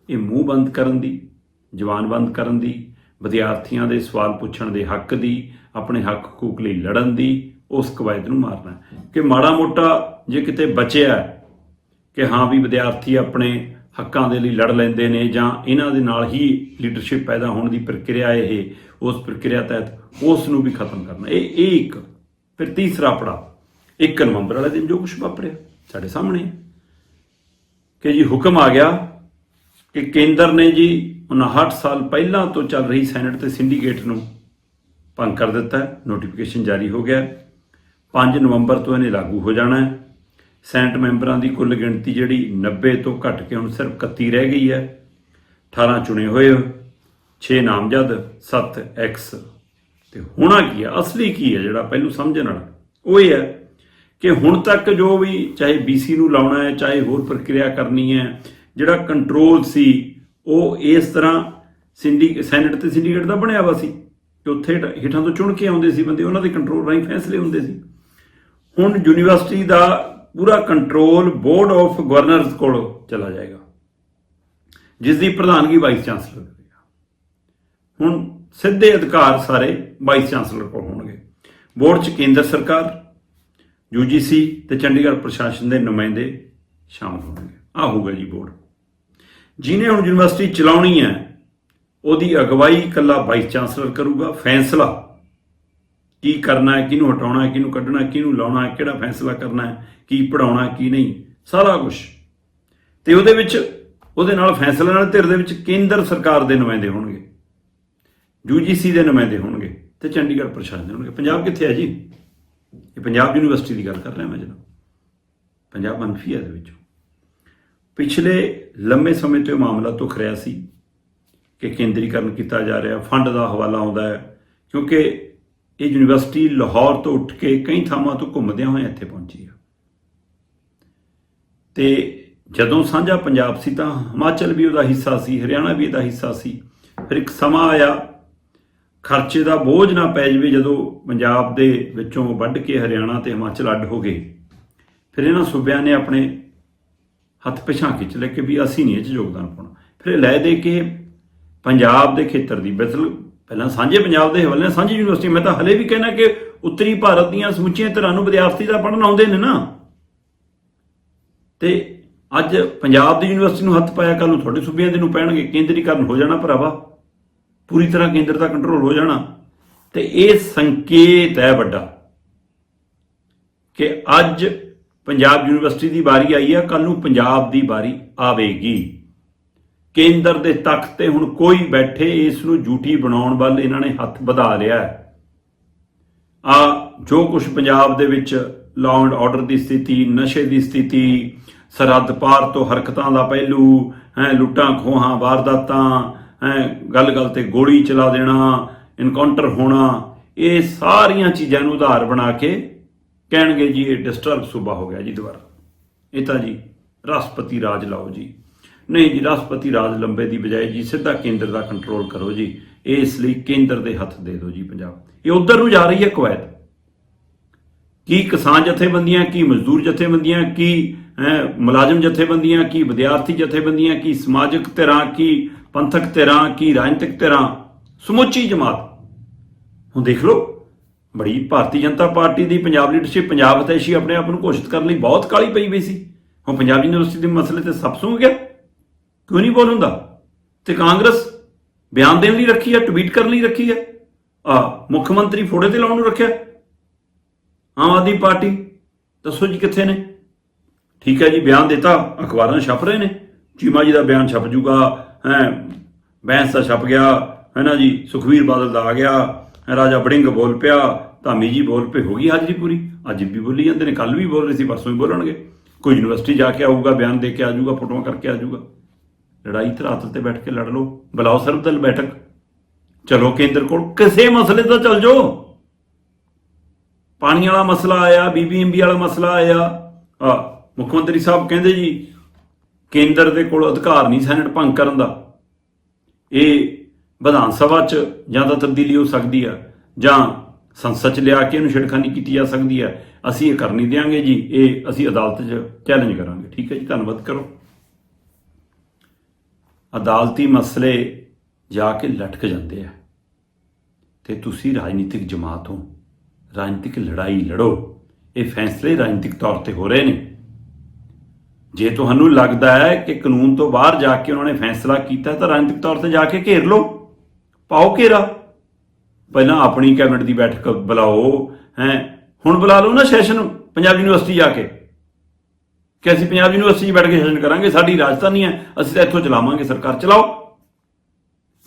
ਇਹ ਮੂੰਹ ਬੰਦ ਕਰਨ ਦੀ, ਜ਼ੁਬਾਨ ਬੰਦ ਕਰਨ ਦੀ, ਵਿਦਿਆਰਥੀਆਂ ਦੇ ਸਵਾਲ ਪੁੱਛਣ ਦੇ ਹੱਕ ਦੀ, ਆਪਣੇ ਹੱਕ ਹਕੂਕ ਲਈ ਲੜਨ ਦੀ, ਉਸ ਕਵਾਇਦ ਨੂੰ ਮਾਰਨਾ। ਕਿ ਮਾੜਾ ਮੋਟਾ ਜੇ ਕਿਤੇ ਬਚਿਆ ਕਿ ਹਾਂ ਵੀ ਵਿਦਿਆਰਥੀ ਆਪਣੇ ਹੱਕਾਂ ਦੇ ਲਈ ਲੜ ਲੈਂਦੇ ਨੇ ਜਾਂ ਇਹਨਾਂ ਦੇ ਨਾਲ ਹੀ ਲੀਡਰਸ਼ਿਪ ਪੈਦਾ ਹੋਣ ਦੀ ਪ੍ਰਕਿਰਿਆ ਇਹ, ਉਸ ਪ੍ਰਕਿਰਿਆ ਤਹਿਤ ਉਸ ਨੂੰ ਵੀ ਖਤਮ ਕਰਨਾ। ਇਹ ਇਹ ਇੱਕ, ਫਿਰ ਤੀਸਰਾ ਪੜਾ 1 ਨਵੰਬਰ ਵਾਲੇ ਦਿਨ ਜੋ ਕੁਝ ਵਾਪਰਿਆ, ਸਾਡੇ ਸਾਹਮਣੇ। ਕਿ ਜੀ ਹੁਕਮ ਆ ਗਿਆ ਕਿ ਕੇਂਦਰ ਨੇ ਜੀ 59 ਸਾਲ ਪਹਿਲਾਂ ਤੋਂ ਚੱਲ ਰਹੀ ਸੈਨੇਟ ਤੇ ਸਿੰਡੀਕੇਟ ਨੂੰ ਭੰਗ ਕਰ ਦਿੱਤਾ, ਨੋਟੀਫਿਕੇਸ਼ਨ ਜਾਰੀ ਹੋ ਗਿਆ। ਹੈ। 5 ਨਵੰਬਰ ਤੋਂ ਇਹਨੇ ਲਾਗੂ ਹੋ ਜਾਣਾ ਹੈ। ਸੈਨੇਟ ਮੈਂਬਰਾਂ ਦੀ ਕੁੱਲ ਗਿਣਤੀ ਜਿਹੜੀ 90 ਤੋਂ ਘਟ ਕੇ ਹੁਣ ਸਿਰਫ 31 ਰਹਿ ਗਈ ਹੈ। 18 ਚੁਣੇ ਹੋਏ 6 ਨਾਮਜ਼ਦ 7 ਐਕਸ ਤੇ ਹੋਣਾ ਕੀ ਹੈ? ਅਸਲੀ ਕੀ ਹੈ ਜਿਹੜਾ ਪਹਿਲੂ ਸਮਝਣ ਵਾਲਾ? ਉਹ ਇਹ ਹੈ ਕਿ ਹੁਣ ਤੱਕ ਜੋ ਵੀ ਚਾਹੇ ਬੀਸੀ ਨੂੰ ਲਾਉਣਾ ਹੈ, ਚਾਹੇ ਹੋਰ ਪ੍ਰਕਿਰਿਆ ਕਰਨੀ ਹੈ, ਜਿਹੜਾ ਕੰਟਰੋਲ ਸੀ, ਉਹ ਇਸ ਤਰ੍ਹਾਂ ਸਿੰਡੀ, ਸੈਨੇਟ ਤੇ ਸਿੰਡੀਕੇਟ ਦਾ ਬਣਿਆ ਵਾ ਸੀ ਕਿ ਉੱਥੇ ਹੇਠ- ਹੇਠਾਂ ਤੋਂ ਚੁਣ ਕੇ ਆਉਂਦੇ ਸੀ ਬੰਦੇ, ਉਹਨਾਂ ਦੇ ਕੰਟਰੋਲ ਰਾਹੀਂ ਫੈਸਲੇ ਹੁੰਦੇ ਸੀ। ਹੁਣ ਯੂਨੀਵਰਸਿਟੀ ਦਾ ਪੂਰਾ ਕੰਟਰੋਲ ਬੋਰਡ ਆਫ ਗਵਰਨਰਸ ਕੋਲ ਚਲਾ ਜਾਏਗਾ। ਜਿਸ ਦੀ ਪ੍ਰਧਾਨਗੀ ਵਾਈਸ ਚਾਂਸਲਰ ਕਰੇਗਾ। ਹੁਣ ਸਿੱਧੇ ਅਧਿਕਾਰ ਸਾਰੇ ਵਾਈਸ ਚਾਂਸਲਰ ਕੋਲ ਹੋਣਗੇ। ਬੋਰਡ 'ਚ ਕੇਂਦਰ ਸਰਕਾਰ ਯੂਜੀਸੀ ਤੇ ਚੰਡੀਗੜ੍ਹ ਪ੍ਰਸ਼ਾਸਨ ਦੇ ਨੁਮਾਇੰਦੇ ਸ਼ਾਮਲ ਹੋਣਗੇ। ਆ ਹੋਊਗਾ ਜੀ ਬੋਰਡ। ਜਿਹਨੇ ਹੁਣ ਯੂਨੀਵਰਸਿਟੀ ਚਲਾਉਣੀ ਹੈ, ਉਹਦੀ ਅਗਵਾਈ ਇਕੱਲਾ ਵਾਈਸ ਚਾਂਸਲਰ ਕਰੂਗਾ। ਫੈਸਲਾ ਕੀ ਕਰਨਾ ਹੈ, ਕਿਹਨੂੰ ਹਟਾਉਣਾ ਹੈ, ਕਿਹਨੂੰ ਕੱਢਣਾ ਹੈ, ਕਿਹਨੂੰ ਲਾਉਣਾ ਹੈ, ਕਿਹੜਾ ਫੈਸਲਾ ਕਰਨਾ ਹੈ, ਕੀ ਪੜਾਉਣਾ ਕੀ ਨਹੀਂ, ਸਾਰਾ ਕੁਝ ਤੇ ਉਹਦੇ ਵਿੱਚ, ਉਹਦੇ ਨਾਲ ਫੈਸਲੇ ਨਾਲ ਧਿਰ ਦੇ ਵਿੱਚ ਕੇਂਦਰ ਸਰਕਾਰ ਦੇ ਨੁਮਾਇੰਦੇ ਹੋਣਗੇ। ਯੂਜੀਸੀ ਦੇ ਨੁਮਾਇੰਦੇ ਹੋਣਗੇ ਤੇ ਚੰਡੀਗੜ੍ਹ ਪ੍ਰਸ਼ਾਸਨ ਦੇ ਹੋਣਗੇ। ਪੰਜਾਬ ਕਿੱਥੇ ਹੈ ਜੀ? ਇਹ ਪੰਜਾਬ ਯੂਨੀਵਰਸਿਟੀ ਦੀ ਗੱਲ ਕਰ ਰਿਹਾ ਮੈਂ ਜਨਾਬ ਪੰਜਾਬ ਮੰਫੀ ਹੈ ਦੇ ਵਿੱਚੋਂ। ਪਿਛਲੇ ਲੰਮੇ ਸਮੇਂ ਤੋਂ ਇਹ ਮਾਮਲਾ ਤੁਖ ਰਿਹਾ ਸੀ ਕਿ ਕੇਂਦਰੀਕਰਨ ਕੀਤਾ ਜਾ ਰਿਹਾ, ਫੰਡ ਦਾ ਹਵਾਲਾ ਆਉਂਦਾ ਹੈ, ਕਿਉਂਕਿ ਇਹ ਯੂਨੀਵਰਸਿਟੀ ਲਾਹੌਰ ਤੋਂ ਉੱਠ ਕੇ ਕਈ ਥਾਵਾਂ ਤੋਂ ਘੁੰਮਦਿਆਂ ਹੋਇਆਂ ਇੱਥੇ ਪਹੁੰਚੀ ਆ। ਤੇ ਜਦੋਂ ਸਾਂਝਾ ਪੰਜਾਬ ਸੀ ਤਾਂ ਹਿਮਾਚਲ ਵੀ ਉਹਦਾ ਹਿੱਸਾ ਸੀ, ਹਰਿਆਣਾ ਵੀ ਇਹਦਾ ਹਿੱਸਾ ਸੀ। ਫਿਰ ਇੱਕ ਸਮਾਂ ਆਇਆ, ਖਰਚੇ ਦਾ ਬੋਝ ਨਾ ਪੈ ਜਾਵੇ ਜਦੋਂ ਪੰਜਾਬ ਦੇ ਵਿੱਚੋਂ ਵੱਢ ਕੇ ਹਰਿਆਣਾ ਤੇ ਹਿਮਾਚਲ ਅੱਡ ਹੋ ਗਏ। ਫਿਰ ਇਹਨਾਂ ਸੂਬਿਆਂ ਨੇ ਆਪਣੇ ਹੱਥ ਪਿਛਾਂ ਖਿੱਚ ਲੈ ਕੇ ਵੀ ਅਸੀਂ ਨਹੀਂ ਇਹ 'ਚ ਯੋਗਦਾਨ ਪਾਉਣਾ। ਫਿਰ ਲੈ ਦੇ ਕੇ ਪੰਜਾਬ ਦੇ ਖੇਤਰ ਦੀ ਬਿਲਕੁਲ ਪਹਿਲਾਂ ਸਾਂਝੇ ਪੰਜਾਬ ਦੇ ਹਵਾਲੇ ਨਾਲ ਸਾਂਝੀ ਯੂਨੀਵਰਸਿਟੀ, ਮੈਂ ਤਾਂ ਹਲੇ ਵੀ ਕਹਿਣਾ ਕਿ ਉੱਤਰੀ ਭਾਰਤ ਦੀਆਂ ਸਮੁੱਚੀਆਂ ਤਰ੍ਹਾਂ ਨੂੰ ਵਿਦਿਆਰਥੀ ਦਾ ਪੜ੍ਹਨ ਆਉਂਦੇ ਨੇ ਨਾ। ਤੇ ਅੱਜ ਪੰਜਾਬ ਦੀ ਯੂਨੀਵਰਸਿਟੀ ਨੂੰ ਹੱਥ ਪਾਇਆ ਕੱਲ ਨੂੰ ਤੁਹਾਡੇ ਸੂਬਿਆਂ ਦੇ ਨੂੰ ਪੈਣਗੇ, ਕੇਂਦਰੀਕਰਨ ਹੋ ਜਾਣਾ ਭਰਾਵਾ। ਪੂਰੀ ਤਰ੍ਹਾਂ ਕੇਂਦਰ ਦਾ ਕੰਟਰੋਲ ਹੋ ਜਾਣਾ। ਤੇ ਇਹ ਸੰਕੇਤ ਹੈ ਵੱਡਾ ਕਿ ਅੱਜ ਪੰਜਾਬ ਯੂਨੀਵਰਸਿਟੀ ਦੀ ਵਾਰੀ ਆਈ ਆ ਕੱਲ ਨੂੰ ਪੰਜਾਬ ਦੀ ਵਾਰੀ ਆਵੇਗੀ। ਕੇਂਦਰ ਦੇ ਤਖਤ ਤੇ ਹੁਣ ਕੋਈ ਬੈਠੇ ਇਸ ਨੂੰ ਝੂਠੀ ਬਣਾਉਣ ਵੱਲ ਇਹਨਾਂ ਨੇ ਹੱਥ ਵਧਾ ਲਿਆ ਹੈ। ਆ ਜੋ ਕੁਝ ਪੰਜਾਬ ਦੇ ਵਿੱਚ ਲਾਅ ਐਂਡ ਆਰਡਰ ਦੀ ਸਥਿਤੀ, ਨਸ਼ੇ ਦੀ ਸਥਿਤੀ, ਸਰਹੱਦ ਪਾਰ ਤੋਂ ਹਰਕਤਾਂ ਦਾ ਪਹਿਲੂ, ਹੈ, ਲੁੱਟਾਂ, ਖੋਹਾਂ, ਵਾਰਦਾਤਾਂ, ਹੈ, ਗੱਲ-ਗੱਲ ਤੇ ਗੋਲੀ ਚਲਾ ਦੇਣਾ ਇਨਕਾਊਂਟਰ ਹੋਣਾ, ਇਹ ਸਾਰੀਆਂ ਚੀਜ਼ਾਂ ਨੂੰ ਉਧਾਰ ਬਣਾ ਕੇ ਕਹਿਣਗੇ ਜੀ ਇਹ ਡਿਸਟਰਬ ਸੂਬਾ ਹੋ ਗਿਆ ਜੀ ਦੁਬਾਰਾ। ਇਹ ਤਾਂ ਜੀ ਰਾਸ਼ਟਰਪਤੀ ਰਾਜ ਲਾਓ ਜੀ। ਨਹੀਂ ਜੀ, ਰਾਸ਼ਟਰਪਤੀ ਰਾਜ ਲੰਬੇ ਦੀ ਬਜਾਏ ਜੀ, ਸਿੱਧਾ ਕੇਂਦਰ ਦਾ ਕੰਟਰੋਲ ਕਰੋ ਜੀ। ਇਹ ਇਸ ਲਈ ਕੇਂਦਰ ਦੇ ਹੱਥ ਦੇ ਦਿਓ ਜੀ ਪੰਜਾਬ। ਇਹ ਉਧਰ ਨੂੰ ਜਾ ਰਹੀ ਹੈ ਕੁਵੈਤ। ਕੀ ਕਿਸਾਨ ਜਥੇਬੰਦੀਆਂ, ਕੀ ਮਜ਼ਦੂਰ ਜਥੇਬੰਦੀਆਂ, ਕੀ ਮੁਲਾਜ਼ਮ ਜਥੇਬੰਦੀਆਂ, ਕੀ ਵਿਦਿਆਰਥੀ ਜਥੇਬੰਦੀਆਂ, ਕੀ ਸਮਾਜਿਕ ਧਿਰਾਂ, ਕੀ ਪੰਥਕ ਧਿਰਾਂ, ਕੀ ਰਾਜਨੀਤਿਕ ਧਿਰਾਂ, ਸਮੁੱਚੀ ਜਮਾਤ। ਹੁਣ ਦੇਖ ਲਓ, ਬੜੀ ਭਾਰਤੀ ਜਨਤਾ ਪਾਰਟੀ ਦੀ ਪੰਜਾਬ ਲੀਡਰਸ਼ਿਪ ਪੰਜਾਬ ਹਤੈਸ਼ੀ ਆਪਣੇ ਆਪ ਨੂੰ ਘੋਸ਼ਿਤ ਕਰਨ ਲਈ ਬਹੁਤ ਕਾਲੀ ਪਈ ਪਈ ਸੀ। ਹੁਣ ਪੰਜਾਬ ਯੂਨੀਵਰਸਿਟੀ ਦੇ ਮਸਲੇ ਤੇ ਸਭ ਸੁਣ ਗਿਆ। ਕਿਉਂ ਨਹੀਂ ਬੋਲ ਹੁੰਦਾ ਤੇ ਕਾਂਗਰਸ ਬਿਆਨ ਦੇਣ ਲਈ ਰੱਖੀ ਹੈ ਟਵੀਟ ਕਰਨ ਲਈ ਰੱਖੀ ਹੈ? ਆ ਮੁੱਖ ਮੰਤਰੀ ਫੋੜੇ ਤੇ ਲਾਉਣ ਨੂੰ ਰੱਖਿਆ? ਆਮ ਆਦਮੀ ਪਾਰਟੀ ਦੱਸੋ ਜੀ ਕਿੱਥੇ ਨੇ? ਠੀਕ ਹੈ ਜੀ ਬਿਆਨ ਦਿੱਤਾ ਅਖਬਾਰਾਂ ਛਪ ਰਹੇ ਨੇ। ਚੀਮਾ ਜੀ ਦਾ ਬਿਆਨ ਛਪ ਜੂਗਾ ਹੈ ਬੈਂਸ ਦਾ ਛਪ ਗਿਆ ਹੈ ਨਾ ਜੀ ਸੁਖਵੀਰ ਬਾਦਲ ਦਾ ਆ ਗਿਆ ਹੈਂ, ਰਾਜਾ ਬੜਿੰਗ ਬੋਲ ਪਿਆ ਧਾਮੀ ਜੀ ਬੋਲ ਪਏ ਹੋ ਗਈ ਹਾਜ਼ਰੀ ਪੂਰੀ। ਅੱਜ ਵੀ ਬੋਲੀ ਜਾਂਦੇ ਨੇ ਕੱਲ ਵੀ ਬੋਲ ਰਹੇ ਸੀ ਪਰਸੋਂ ਵੀ ਬੋਲਣਗੇ। ਕੋਈ ਯੂਨੀਵਰਸਿਟੀ ਜਾ ਕੇ ਆਊਗਾ ਬਿਆਨ ਦੇ ਕੇ ਆ ਜਾਊਗਾ ਫੋਟੋਆਂ ਕਰਕੇ ਆਜੂਗਾ ਲੜਾਈ ਧਰਾਤਲ ਤੇ ਬੈਠ ਕੇ ਲੜ ਲਓ। ਬੁਲਾਓ ਸਰਬਦਲ ਬੈਠਕ। ਚਲੋ ਕੇਂਦਰ ਕੋਲ। ਕਿਸੇ ਮਸਲੇ ਦਾ ਚੱਲ ਜਾਓ। ਪਾਣੀ ਵਾਲਾ ਮਸਲਾ ਆਇਆ ਬੀਬੀਐਮਬੀ ਵਾਲਾ ਮਸਲਾ ਆਇਆ। ਆ, ਮੁੱਖ ਮੰਤਰੀ ਸਾਹਿਬ ਕਹਿੰਦੇ ਜੀ, ਕੇਂਦਰ ਦੇ ਕੋਲ ਅਧਿਕਾਰ ਨਹੀਂ ਸੈਨੇਟ ਭੰਗ ਕਰਨ ਦਾ। ਇਹ ਵਿਧਾਨ ਸਭਾ 'ਚ ਜਾਂ ਤਾਂ ਤਬਦੀਲੀ ਹੋ ਸਕਦੀ ਆ, ਜਾਂ ਸੰਸਦ 'ਚ ਲਿਆ ਕੇ ਇਹਨੂੰ ਛਿੜਖਾਨੀ ਕੀਤੀ ਜਾ ਸਕਦੀ ਆ। ਅਸੀਂ ਇਹ ਕਰ ਨਹੀਂ ਦਿਆਂਗੇ ਜੀ। ਇਹ ਅਸੀਂ ਅਦਾਲਤ 'ਚ ਚੈਲੰਜ ਕਰਾਂਗੇ। ਠੀਕ ਹੈ ਜੀ, ਧੰਨਵਾਦ। ਕਰੋ। ਅਦਾਲਤੀ ਮਸਲੇ ਜਾ ਕੇ ਲਟਕ ਜਾਂਦੇ ਆ। ਤੇ ਤੁਸੀਂ ਰਾਜਨੀਤਿਕ ਜਮਾਤ ਹੋ। ਰਾਜਨੀਤਿਕ ਲੜਾਈ ਲੜੋ। ਇਹ ਫੈਸਲੇ ਰਾਜਨੀਤਿਕ ਤੌਰ ਤੇ ਹੋ ਰਹੇ ਨੇ। ਜੇ ਤੁਹਾਨੂੰ ਲੱਗਦਾ ਹੈ ਕਿ ਕਾਨੂੰਨ ਤੋਂ ਬਾਹਰ ਜਾ ਕੇ ਉਹਨਾਂ ਨੇ ਫੈਸਲਾ ਕੀਤਾ, ਤਾਂ ਰਾਜਨੀਤਿਕ ਤੌਰ ਤੇ ਜਾ ਕੇ ਘੇਰ ਲਓ। ਪਾਓ ਘੇਰਾ। ਪਹਿਲਾਂ ਆਪਣੀ ਕੈਬਨਿਟ ਦੀ ਬੈਠਕ ਬੁਲਾਓ। ਹੈ, ਹੁਣ ਬੁਲਾ ਲਓ ਨਾ ਸੈਸ਼ਨ, ਪੰਜਾਬ ਯੂਨੀਵਰਸਿਟੀ ਜਾ ਕੇ। ਕਿ ਅਸੀਂ ਪੰਜਾਬ ਯੂਨੀਵਰਸਿਟੀ 'ਚ ਬੈਠ ਕੇ ਸੈਸ਼ਨ ਕਰਾਂਗੇ, ਸਾਡੀ ਰਾਜਧਾਨੀ ਹੈ, ਅਸੀਂ ਤਾਂ ਇੱਥੋਂ ਚਲਾਵਾਂਗੇ, ਸਰਕਾਰ ਚਲਾਓ।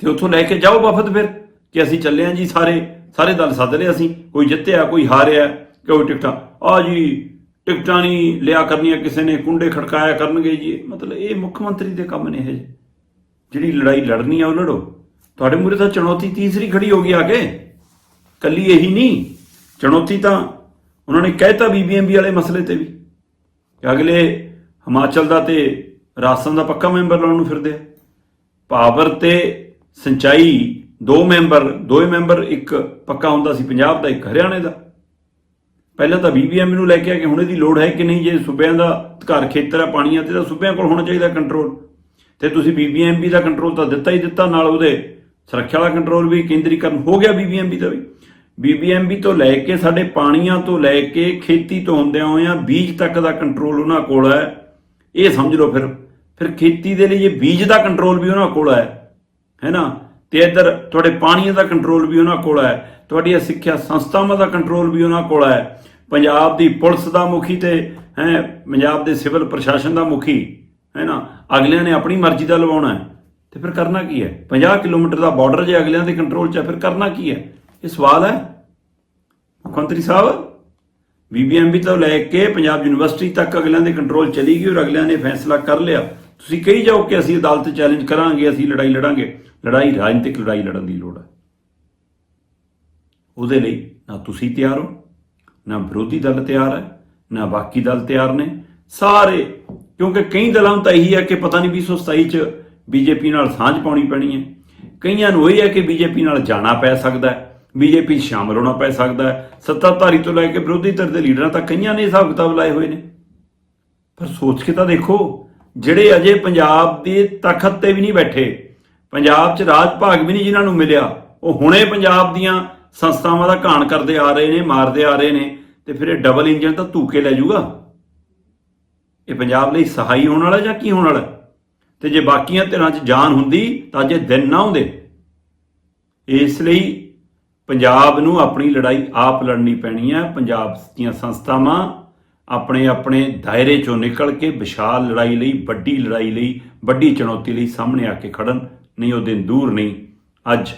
ਤੇ ਉੱਥੋਂ ਲੈ ਕੇ ਜਾਓ ਵਫਦ ਫਿਰ, ਕਿ ਅਸੀਂ ਚੱਲੇ ਹਾਂ ਜੀ ਸਾਰੇ ਸਾਰੇ ਦਲ ਸੱਦ ਲਏ ਅਸੀਂ, ਕੋਈ ਜਿੱਤਿਆ, ਕੋਈ ਹਾਰਿਆ ਕੋਈ ਟਿਕਟਾਂ? ਆ ਜੀ, ਟਿਕਟਾਂ ਨਹੀਂ ਲਿਆ ਕਰਨੀਆਂ ਕਿਸੇ ਨੇ, ਕੁੰਡੇ ਖੜਕਾਇਆ ਕਰਨਗੇ ਜੀ। ਮਤਲਬ ਇਹ ਮੁੱਖ ਮੰਤਰੀ ਦੇ ਕੰਮ ਨੇ ਇਹ ਜਿਹੜੀ ਲੜਾਈ ਲੜਨੀ ਆ ਉਹ ਲੜੋ। ਤੁਹਾਡੇ ਮੂਹਰੇ ਤਾਂ ਚੁਣੌਤੀ ਤੀਸਰੀ ਖੜੀ ਹੋ ਗਈ ਆ ਕੇ ਕੱਲੀ ਇਹੀ ਨਹੀਂ, ਚੁਣੌਤੀ ਤਾਂ ਉਹਨਾਂ ਨੇ ਕਹਿਤਾ ਬੀਬੀਐਮਬੀ ਵਾਲੇ ਮਸਲੇ ਤੇ ਵੀ। ਕਿ ਅਗਲੇ ਹਿਮਾਚਲ ਦਾ ਤੇ ਰਾਜਸਥਾਨ ਦਾ ਪੱਕਾ ਮੈਂਬਰ ਲਾਉਣ ਨੂੰ ਫਿਰਦੇ ਆ। ਪਾਵਰ ਤੇ ਸਿੰਚਾਈ ਦੋ ਮੈਂਬਰ, ਦੋਏ ਮੈਂਬਰ, ਇੱਕ ਪੱਕਾ ਹੁੰਦਾ ਸੀ ਪੰਜਾਬ ਦਾ, ਇੱਕ ਹਰਿਆਣੇ ਦਾ। ਪਹਿਲਾਂ ਤਾਂ ਬੀਬੀਐਮ ਨੂੰ ਲੈ ਕੇ ਆ ਕਿ ਹੁਣ ਇਹਦੀ ਲੋੜ ਹੈ ਕਿ ਨਹੀਂ, ਜੇ ਸੂਬਿਆਂ ਦਾ ਅਧਿਕਾਰ ਖੇਤਰ ਹੈ ਪਾਣੀਆਂ ਤੇ ਤਾਂ ਸੂਬਿਆਂ ਕੋਲ ਹੋਣਾ ਚਾਹੀਦਾ ਕੰਟਰੋਲ ਤੇ ਤੁਸੀਂ ਬੀਬੀਐਮਬੀ ਦਾ ਕੰਟਰੋਲ ਤਾਂ ਦਿੱਤਾ ਹੀ ਦਿੱਤਾ, ਨਾਲ ਉਹਦੇ ਸੁਰੱਖਿਆ ਵਾਲਾ ਕੰਟਰੋਲ ਵੀ ਕੇਂਦਰੀਕਰਨ ਹੋ ਗਿਆ ਬੀਬੀਐਮਬੀ ਦਾ ਵੀ। ਬੀਬੀਐਮਬੀ ਤੋਂ ਲੈ ਕੇ, ਸਾਡੇ ਪਾਣੀਆਂ ਤੋਂ ਲੈ ਕੇ, ਖੇਤੀ ਤੋਂ ਹੁੰਦਿਆਂ ਹੋਇਆਂ ਬੀਜ ਤੱਕ ਦਾ ਕੰਟਰੋਲ ਉਹਨਾਂ ਕੋਲ ਹੈ। ਇਹ ਸਮਝ ਲਓ ਫਿਰ। ਫਿਰ ਖੇਤੀ ਦੇ ਲਈ ਇਹ ਬੀਜ ਦਾ ਕੰਟਰੋਲ ਵੀ ਉਹਨਾਂ ਕੋਲ ਹੈ ਹੈ ਨਾ? ਤੇ ਇੱਧਰ ਤੁਹਾਡੇ ਪਾਣੀਆਂ ਦਾ ਕੰਟਰੋਲ ਵੀ ਉਹਨਾਂ ਕੋਲ ਹੈ, ਤੁਹਾਡੀਆਂ ਸਿੱਖਿਆ ਸੰਸਥਾਵਾਂ ਦਾ ਕੰਟਰੋਲ ਵੀ ਉਹਨਾਂ ਕੋਲ ਹੈ। ਪੰਜਾਬ ਦੀ ਪੁਲਿਸ ਦਾ ਮੁਖੀ ਤੇ, ਹੈ, ਪੰਜਾਬ ਦੇ ਸਿਵਲ ਪ੍ਰਸ਼ਾਸਨ ਦਾ ਮੁਖੀ, ਹੈ ਨਾ? ਅਗਲਿਆਂ ਨੇ ਆਪਣੀ ਮਰਜ਼ੀ ਦਾ ਲਵਾਉਣਾ ਹੈ। ਤੇ ਫਿਰ ਕਰਨਾ ਕੀ ਹੈ? 50 ਕਿਲੋਮੀਟਰ ਦਾ ਬਾਰਡਰ ਜੇ ਅਗਲਿਆਂ ਦੇ ਕੰਟਰੋਲ 'ਚ ਹੈ, ਫਿਰ ਕਰਨਾ ਕੀ ਹੈ? ਇਹ ਸਵਾਲ ਹੈ। ਮੁੱਖ ਮੰਤਰੀ ਸਾਹਿਬ ਬੀਬੀਐਮਬੀ ਤੋਂ ਲੈ ਕੇ ਪੰਜਾਬ ਯੂਨੀਵਰਸਿਟੀ ਤੱਕ ਅਗਲਿਆਂ ਦੇ ਕੰਟਰੋਲ ਚਲੀ ਗਈ ਔਰ ਅਗਲਿਆਂ ਨੇ ਫੈਸਲਾ ਕਰ ਲਿਆ। ਤੁਸੀਂ ਕਹੀ ਜਾਓ ਕਿ ਅਸੀਂ ਅਦਾਲਤ ਚੈਲੰਜ ਕਰਾਂਗੇ, ਅਸੀਂ ਲੜਾਈ ਲੜਾਂਗੇ। ਲੜਾਈ, ਰਾਜਨੀਤਿਕ ਲੜਾਈ ਲੜਨ ਦੀ ਲੋੜ ਹੈ। ਉਹਦੇ ਲਈ ਨਾ ਤੁਸੀਂ ਤਿਆਰ ਹੋ, ਨਾ ਵਿਰੋਧੀ ਦਲ ਤਿਆਰ ਹੈ, ਨਾ ਬਾਕੀ ਦਲ ਤਿਆਰ ਨੇ। ਸਾਰੇ, ਕਿਉਂਕਿ ਕਈ ਦਲਾਂ ਨੂੰ ਤਾਂ ਇਹੀ ਹੈ ਕਿ ਪਤਾ ਨਹੀਂ 227 ਚ ਬੀਜੇਪੀ ਨਾਲ ਸਾਂਝ ਪਾਉਣੀ ਪੈਣੀ ਹੈ। ਕਈਆਂ ਨੂੰ ਇਹ ਹੈ ਕਿ ਬੀਜੇਪੀ ਨਾਲ ਜਾਣਾ ਪੈ ਸਕਦਾ ਹੈ। ਬੀਜੇਪੀ ਸ਼ਾਮਲ ਹੋਣਾ ਪੈ ਸਕਦਾ ਹੈ। ਸੱਤਾਧਾਰੀ ਤੋਂ ਲੈ ਕੇ ਵਿਰੋਧੀ ਧਿਰ ਦੇ ਲੀਡਰਾਂ ਤੱਕ ਕਈਆਂ ਨੇ ਹਿਸਾਬ ਕਿਤਾਬ ਲਾਏ ਹੋਏ ਨੇ। ਪਰ ਸੋਚ ਕੇ ਤਾਂ ਦੇਖੋ, ਜਿਹੜੇ ਅਜੇ ਪੰਜਾਬ ਦੇ ਤਖਤ ਤੇ ਵੀ ਨਹੀਂ ਬੈਠੇ, ਪੰਜਾਬ 'ਚ ਰਾਜ ਭਾਗ ਵੀ ਨਹੀਂ ਜਿਨ੍ਹਾਂ ਨੂੰ ਮਿਲਿਆ, ਉਹ ਹੁਣੇ ਪੰਜਾਬ ਦੀਆਂ ਸੰਸਥਾਵਾਂ ਦਾ ਘਾਣ ਕਰਦੇ ਆ ਰਹੇ ਨੇ, ਮਾਰਦੇ ਆ ਰਹੇ ਨੇ, ਤੇ ਫਿਰ ਇਹ ਡਬਲ ਇੰਜਨ ਤਾਂ ਧੂਕੇ ਲੈ ਜਾਊਗਾ। ਇਹ ਪੰਜਾਬ ਲਈ ਸਹਾਈ ਹੋਣ ਵਾਲਾ ਜਾਂ ਕੀ ਹੋਣ ਵਾਲਾ? ਤੇ ਜੇ ਬਾਕੀਆਂ ਧਿਰਾਂ 'ਚ ਜਾਨ ਹੁੰਦੀ, ਤਾਂ ਜੇ ਦਿਨ ਨਾ ਹੁੰਦੇ ਇਸ ਲਈ ਪੰਜਾਬ ਨੂੰ ਆਪਣੀ ਲੜਾਈ ਆਪ ਲੜਨੀ ਪੈਣੀ ਹੈ ਪੰਜਾਬ ਦੀਆਂ ਸੰਸਥਾਵਾਂ ਆਪਣੇ ਆਪਣੇ ਦਾਇਰੇ ਚੋਂ ਨਿਕਲ ਕੇ ਵਿਸ਼ਾਲ ਲੜਾਈ ਲਈ, ਵੱਡੀ ਲੜਾਈ ਲਈ, ਵੱਡੀ ਚੁਣੌਤੀ ਲਈ ਸਾਹਮਣੇ ਆ ਕੇ ਖੜਨ। ਨਹੀਂ, ਉਹ ਦਿਨ ਦੂਰ ਨਹੀਂ। ਅੱਜ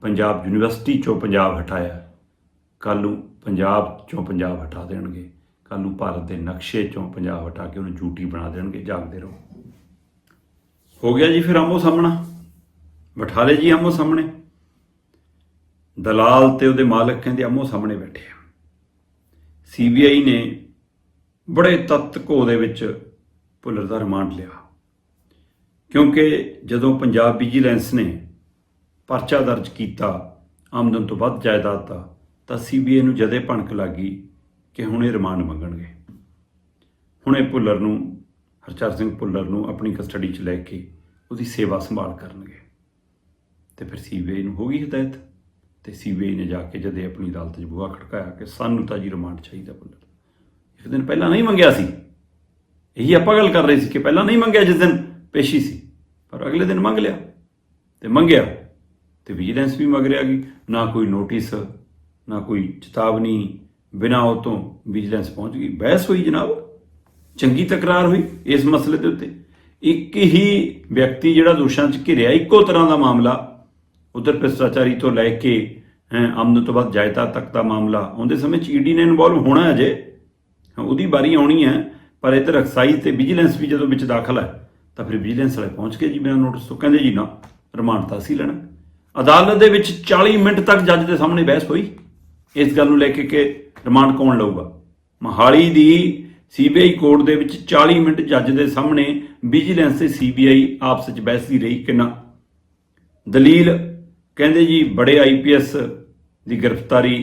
ਪੰਜਾਬ ਯੂਨੀਵਰਸਿਟੀ ਚੋਂ ਪੰਜਾਬ ਹਟਾਇਆ। ਕੱਲ ਨੂੰ ਪੰਜਾਬ ਚੋਂ ਪੰਜਾਬ ਹਟਾ ਦੇਣਗੇ। ਕੱਲ ਨੂੰ ਭਾਰਤ ਦੇ ਨਕਸ਼ੇ ਚੋਂ ਪੰਜਾਬ ਹਟਾ ਕੇ ਉਹਨੂੰ ਝੂਠੀ ਬਣਾ ਦੇਣਗੇ। ਜਾਗਦੇ ਰਹੋ। ਹੋ ਗਿਆ ਜੀ ਫਿਰ ਆਮੋ ਸਾਹਮਣਾ। ਬਿਠਾ ਲਏ ਜੀ ਆਮੋ ਸਾਹਮਣੇ। ਦਲਾਲ ਤੇ ਉਹਦੇ ਮਾਲਕ ਕਹਿੰਦੇ ਆਮੋ ਸਾਹਮਣੇ ਬੈਠੇ ਆ। ਸੀਬੀਆਈ ਨੇ ਬੜੇ ਤੱਤ ਘੋ ਦੇ ਵਿੱਚ ਭੁੱਲਰ ਦਾ ਰਿਮਾਂਡ ਲਿਆ। ਕਿਉਂਕਿ ਜਦੋਂ ਪੰਜਾਬ ਵਿਜੀਲੈਂਸ ਨੇ ਪਰਚਾ ਦਰਜ ਕੀਤਾ, ਆਮਦਨ ਤੋਂ ਵੱਧ ਜਾਇਦਾਦ ਦਾ, ਤਾਂ ਸੀਬੀਆਈ ਨੂੰ ਜਦੇ ਭਣਕ ਲੱਗੀ ਕਿ ਹੁਣ ਇਹ ਰਿਮਾਂਡ ਮੰਗਣਗੇ। ਹੁਣ ਇਹ ਭੁੱਲਰ ਨੂੰ, ਹਰਚਰ ਸਿੰਘ ਭੁੱਲਰ ਨੂੰ ਆਪਣੀ ਕਸਟਡੀ 'ਚ ਲੈ ਕੇ ਉਹਦੀ ਸੇਵਾ ਸੰਭਾਲ ਕਰਨਗੇ। ਤੇ ਫਿਰ ਸੀਬੀਆਈ ਨੂੰ ਹੋ ਗਈ ਹਦਾਇਤ? ਤੇ ਸੀਬੀਆਈ ਨੇ ਜਾ ਕੇ ਜਦੇ ਆਪਣੀ ਅਦਾਲਤ 'ਚ ਬੂਹਾ ਖੜਕਾਇਆ ਕਿ ਸਾਨੂੰ ਤਾਂ ਜੀ ਰਿਮਾਂਡ ਚਾਹੀਦਾ ਭੁੱਲਰ ਇੱਕ ਦਿਨ ਪਹਿਲਾਂ ਨਹੀਂ ਮੰਗਿਆ ਸੀ। ਇਹੀ ਆਪਾਂ ਗੱਲ ਕਰ ਰਹੇ ਸੀ ਕਿ ਪਹਿਲਾਂ ਨਹੀਂ ਮੰਗਿਆ ਜਿਸ ਦਿਨ ਪੇਸ਼ੀ ਸੀ, ਪਰ ਅਗਲੇ ਦਿਨ ਮੰਗ ਲਿਆ ਤੇ ਮੰਗਿਆ ਤੇ ਵਿਜੀਲੈਂਸ ਵੀ ਮੰਗ ਰਿਹਾ ਗਈ ਨਾ ਕੋਈ ਨੋਟਿਸ, ਨਾ ਕੋਈ ਚੇਤਾਵਨੀ ਬਿਨਾਂ ਉਹ ਤੋਂ ਵਿਜੀਲੈਂਸ ਪਹੁੰਚ ਗਈ। ਬਹਿਸ ਹੋਈ ਜਨਾਬ। ਚੰਗੀ ਤਕਰਾਰ ਹੋਈ ਇਸ ਮਸਲੇ ਦੇ ਉੱਤੇ। ਇੱਕ ਹੀ ਵਿਅਕਤੀ ਜਿਹੜਾ ਦੋਸ਼ਾਂ 'ਚ ਘਿਰਿਆ, ਇੱਕੋ ਤਰ੍ਹਾਂ ਦਾ ਮਾਮਲਾ ਉਧਰ ਭ੍ਰਿਸ਼ਟਾਚਾਰੀ ਤੋਂ ਲੈ ਕੇ ਹੈਂ, ਆਮਦਨ ਤੋਂ ਬਾਅਦ ਜਾਇਦਾਦ ਤੱਕ ਦਾ ਮਾਮਲਾ ਆਉਂਦੇ ਸਮੇਂ ਚ ਈਡੀ ਨੇ ਇਨਵੋਲਵ ਹੋਣਾ ਹੈ ਅਜੇ। ਉਹਦੀ ਵਾਰੀ ਆਉਣੀ ਹੈ ਪਰ ਇਧਰ ਐਕਸਾਈਜ਼ ਤੇ ਵਿਜੀਲੈਂਸ ਵੀ ਜਦੋਂ ਵਿੱਚ ਦਾਖਲ ਹੈ ਤਾਂ ਫਿਰ ਵਿਜੀਲੈਂਸ ਵਾਲੇ ਪਹੁੰਚ ਕੇ ਜੀ ਮੇਰਾ ਨੋਟਿਸ ਤੋਂ। ਕਹਿੰਦੇ ਜੀ ਨਾ ਰਿਮਾਂਡ ਤਾਂ ਅਸੀਂ ਲੈਣਾ। ਅਦਾਲਤ ਦੇ ਵਿੱਚ 40 ਮਿੰਟ ਤੱਕ ਜੱਜ ਦੇ ਸਾਹਮਣੇ ਬਹਿਸ ਹੋਈ। ਇਸ ਗੱਲ ਨੂੰ ਲੈ ਕੇ ਕਿ ਰਿਮਾਂਡ ਕੌਣ ਲਊਗਾ? ਮਹਾਲੀ ਦੀ ਸੀਬੀਆਈ ਕੋਰਟ ਦੇ ਵਿੱਚ 40 ਮਿੰਟ ਜੱਜ ਦੇ ਸਾਹਮਣੇ ਵਿਜੀਲੈਂਸ ਤੇ ਸੀਬੀਆਈ ਆਪਸ ਵਿੱਚ ਬਹਿਸ ਦੀ ਰਹੀ ਕਿੰਨਾ ਦਲੀਲ ਕਹਿੰਦੇ ਜੀ, ਬੜੇ ਆਈਪੀਐਸ ਦੀ ਗ੍ਰਿਫਤਾਰੀ,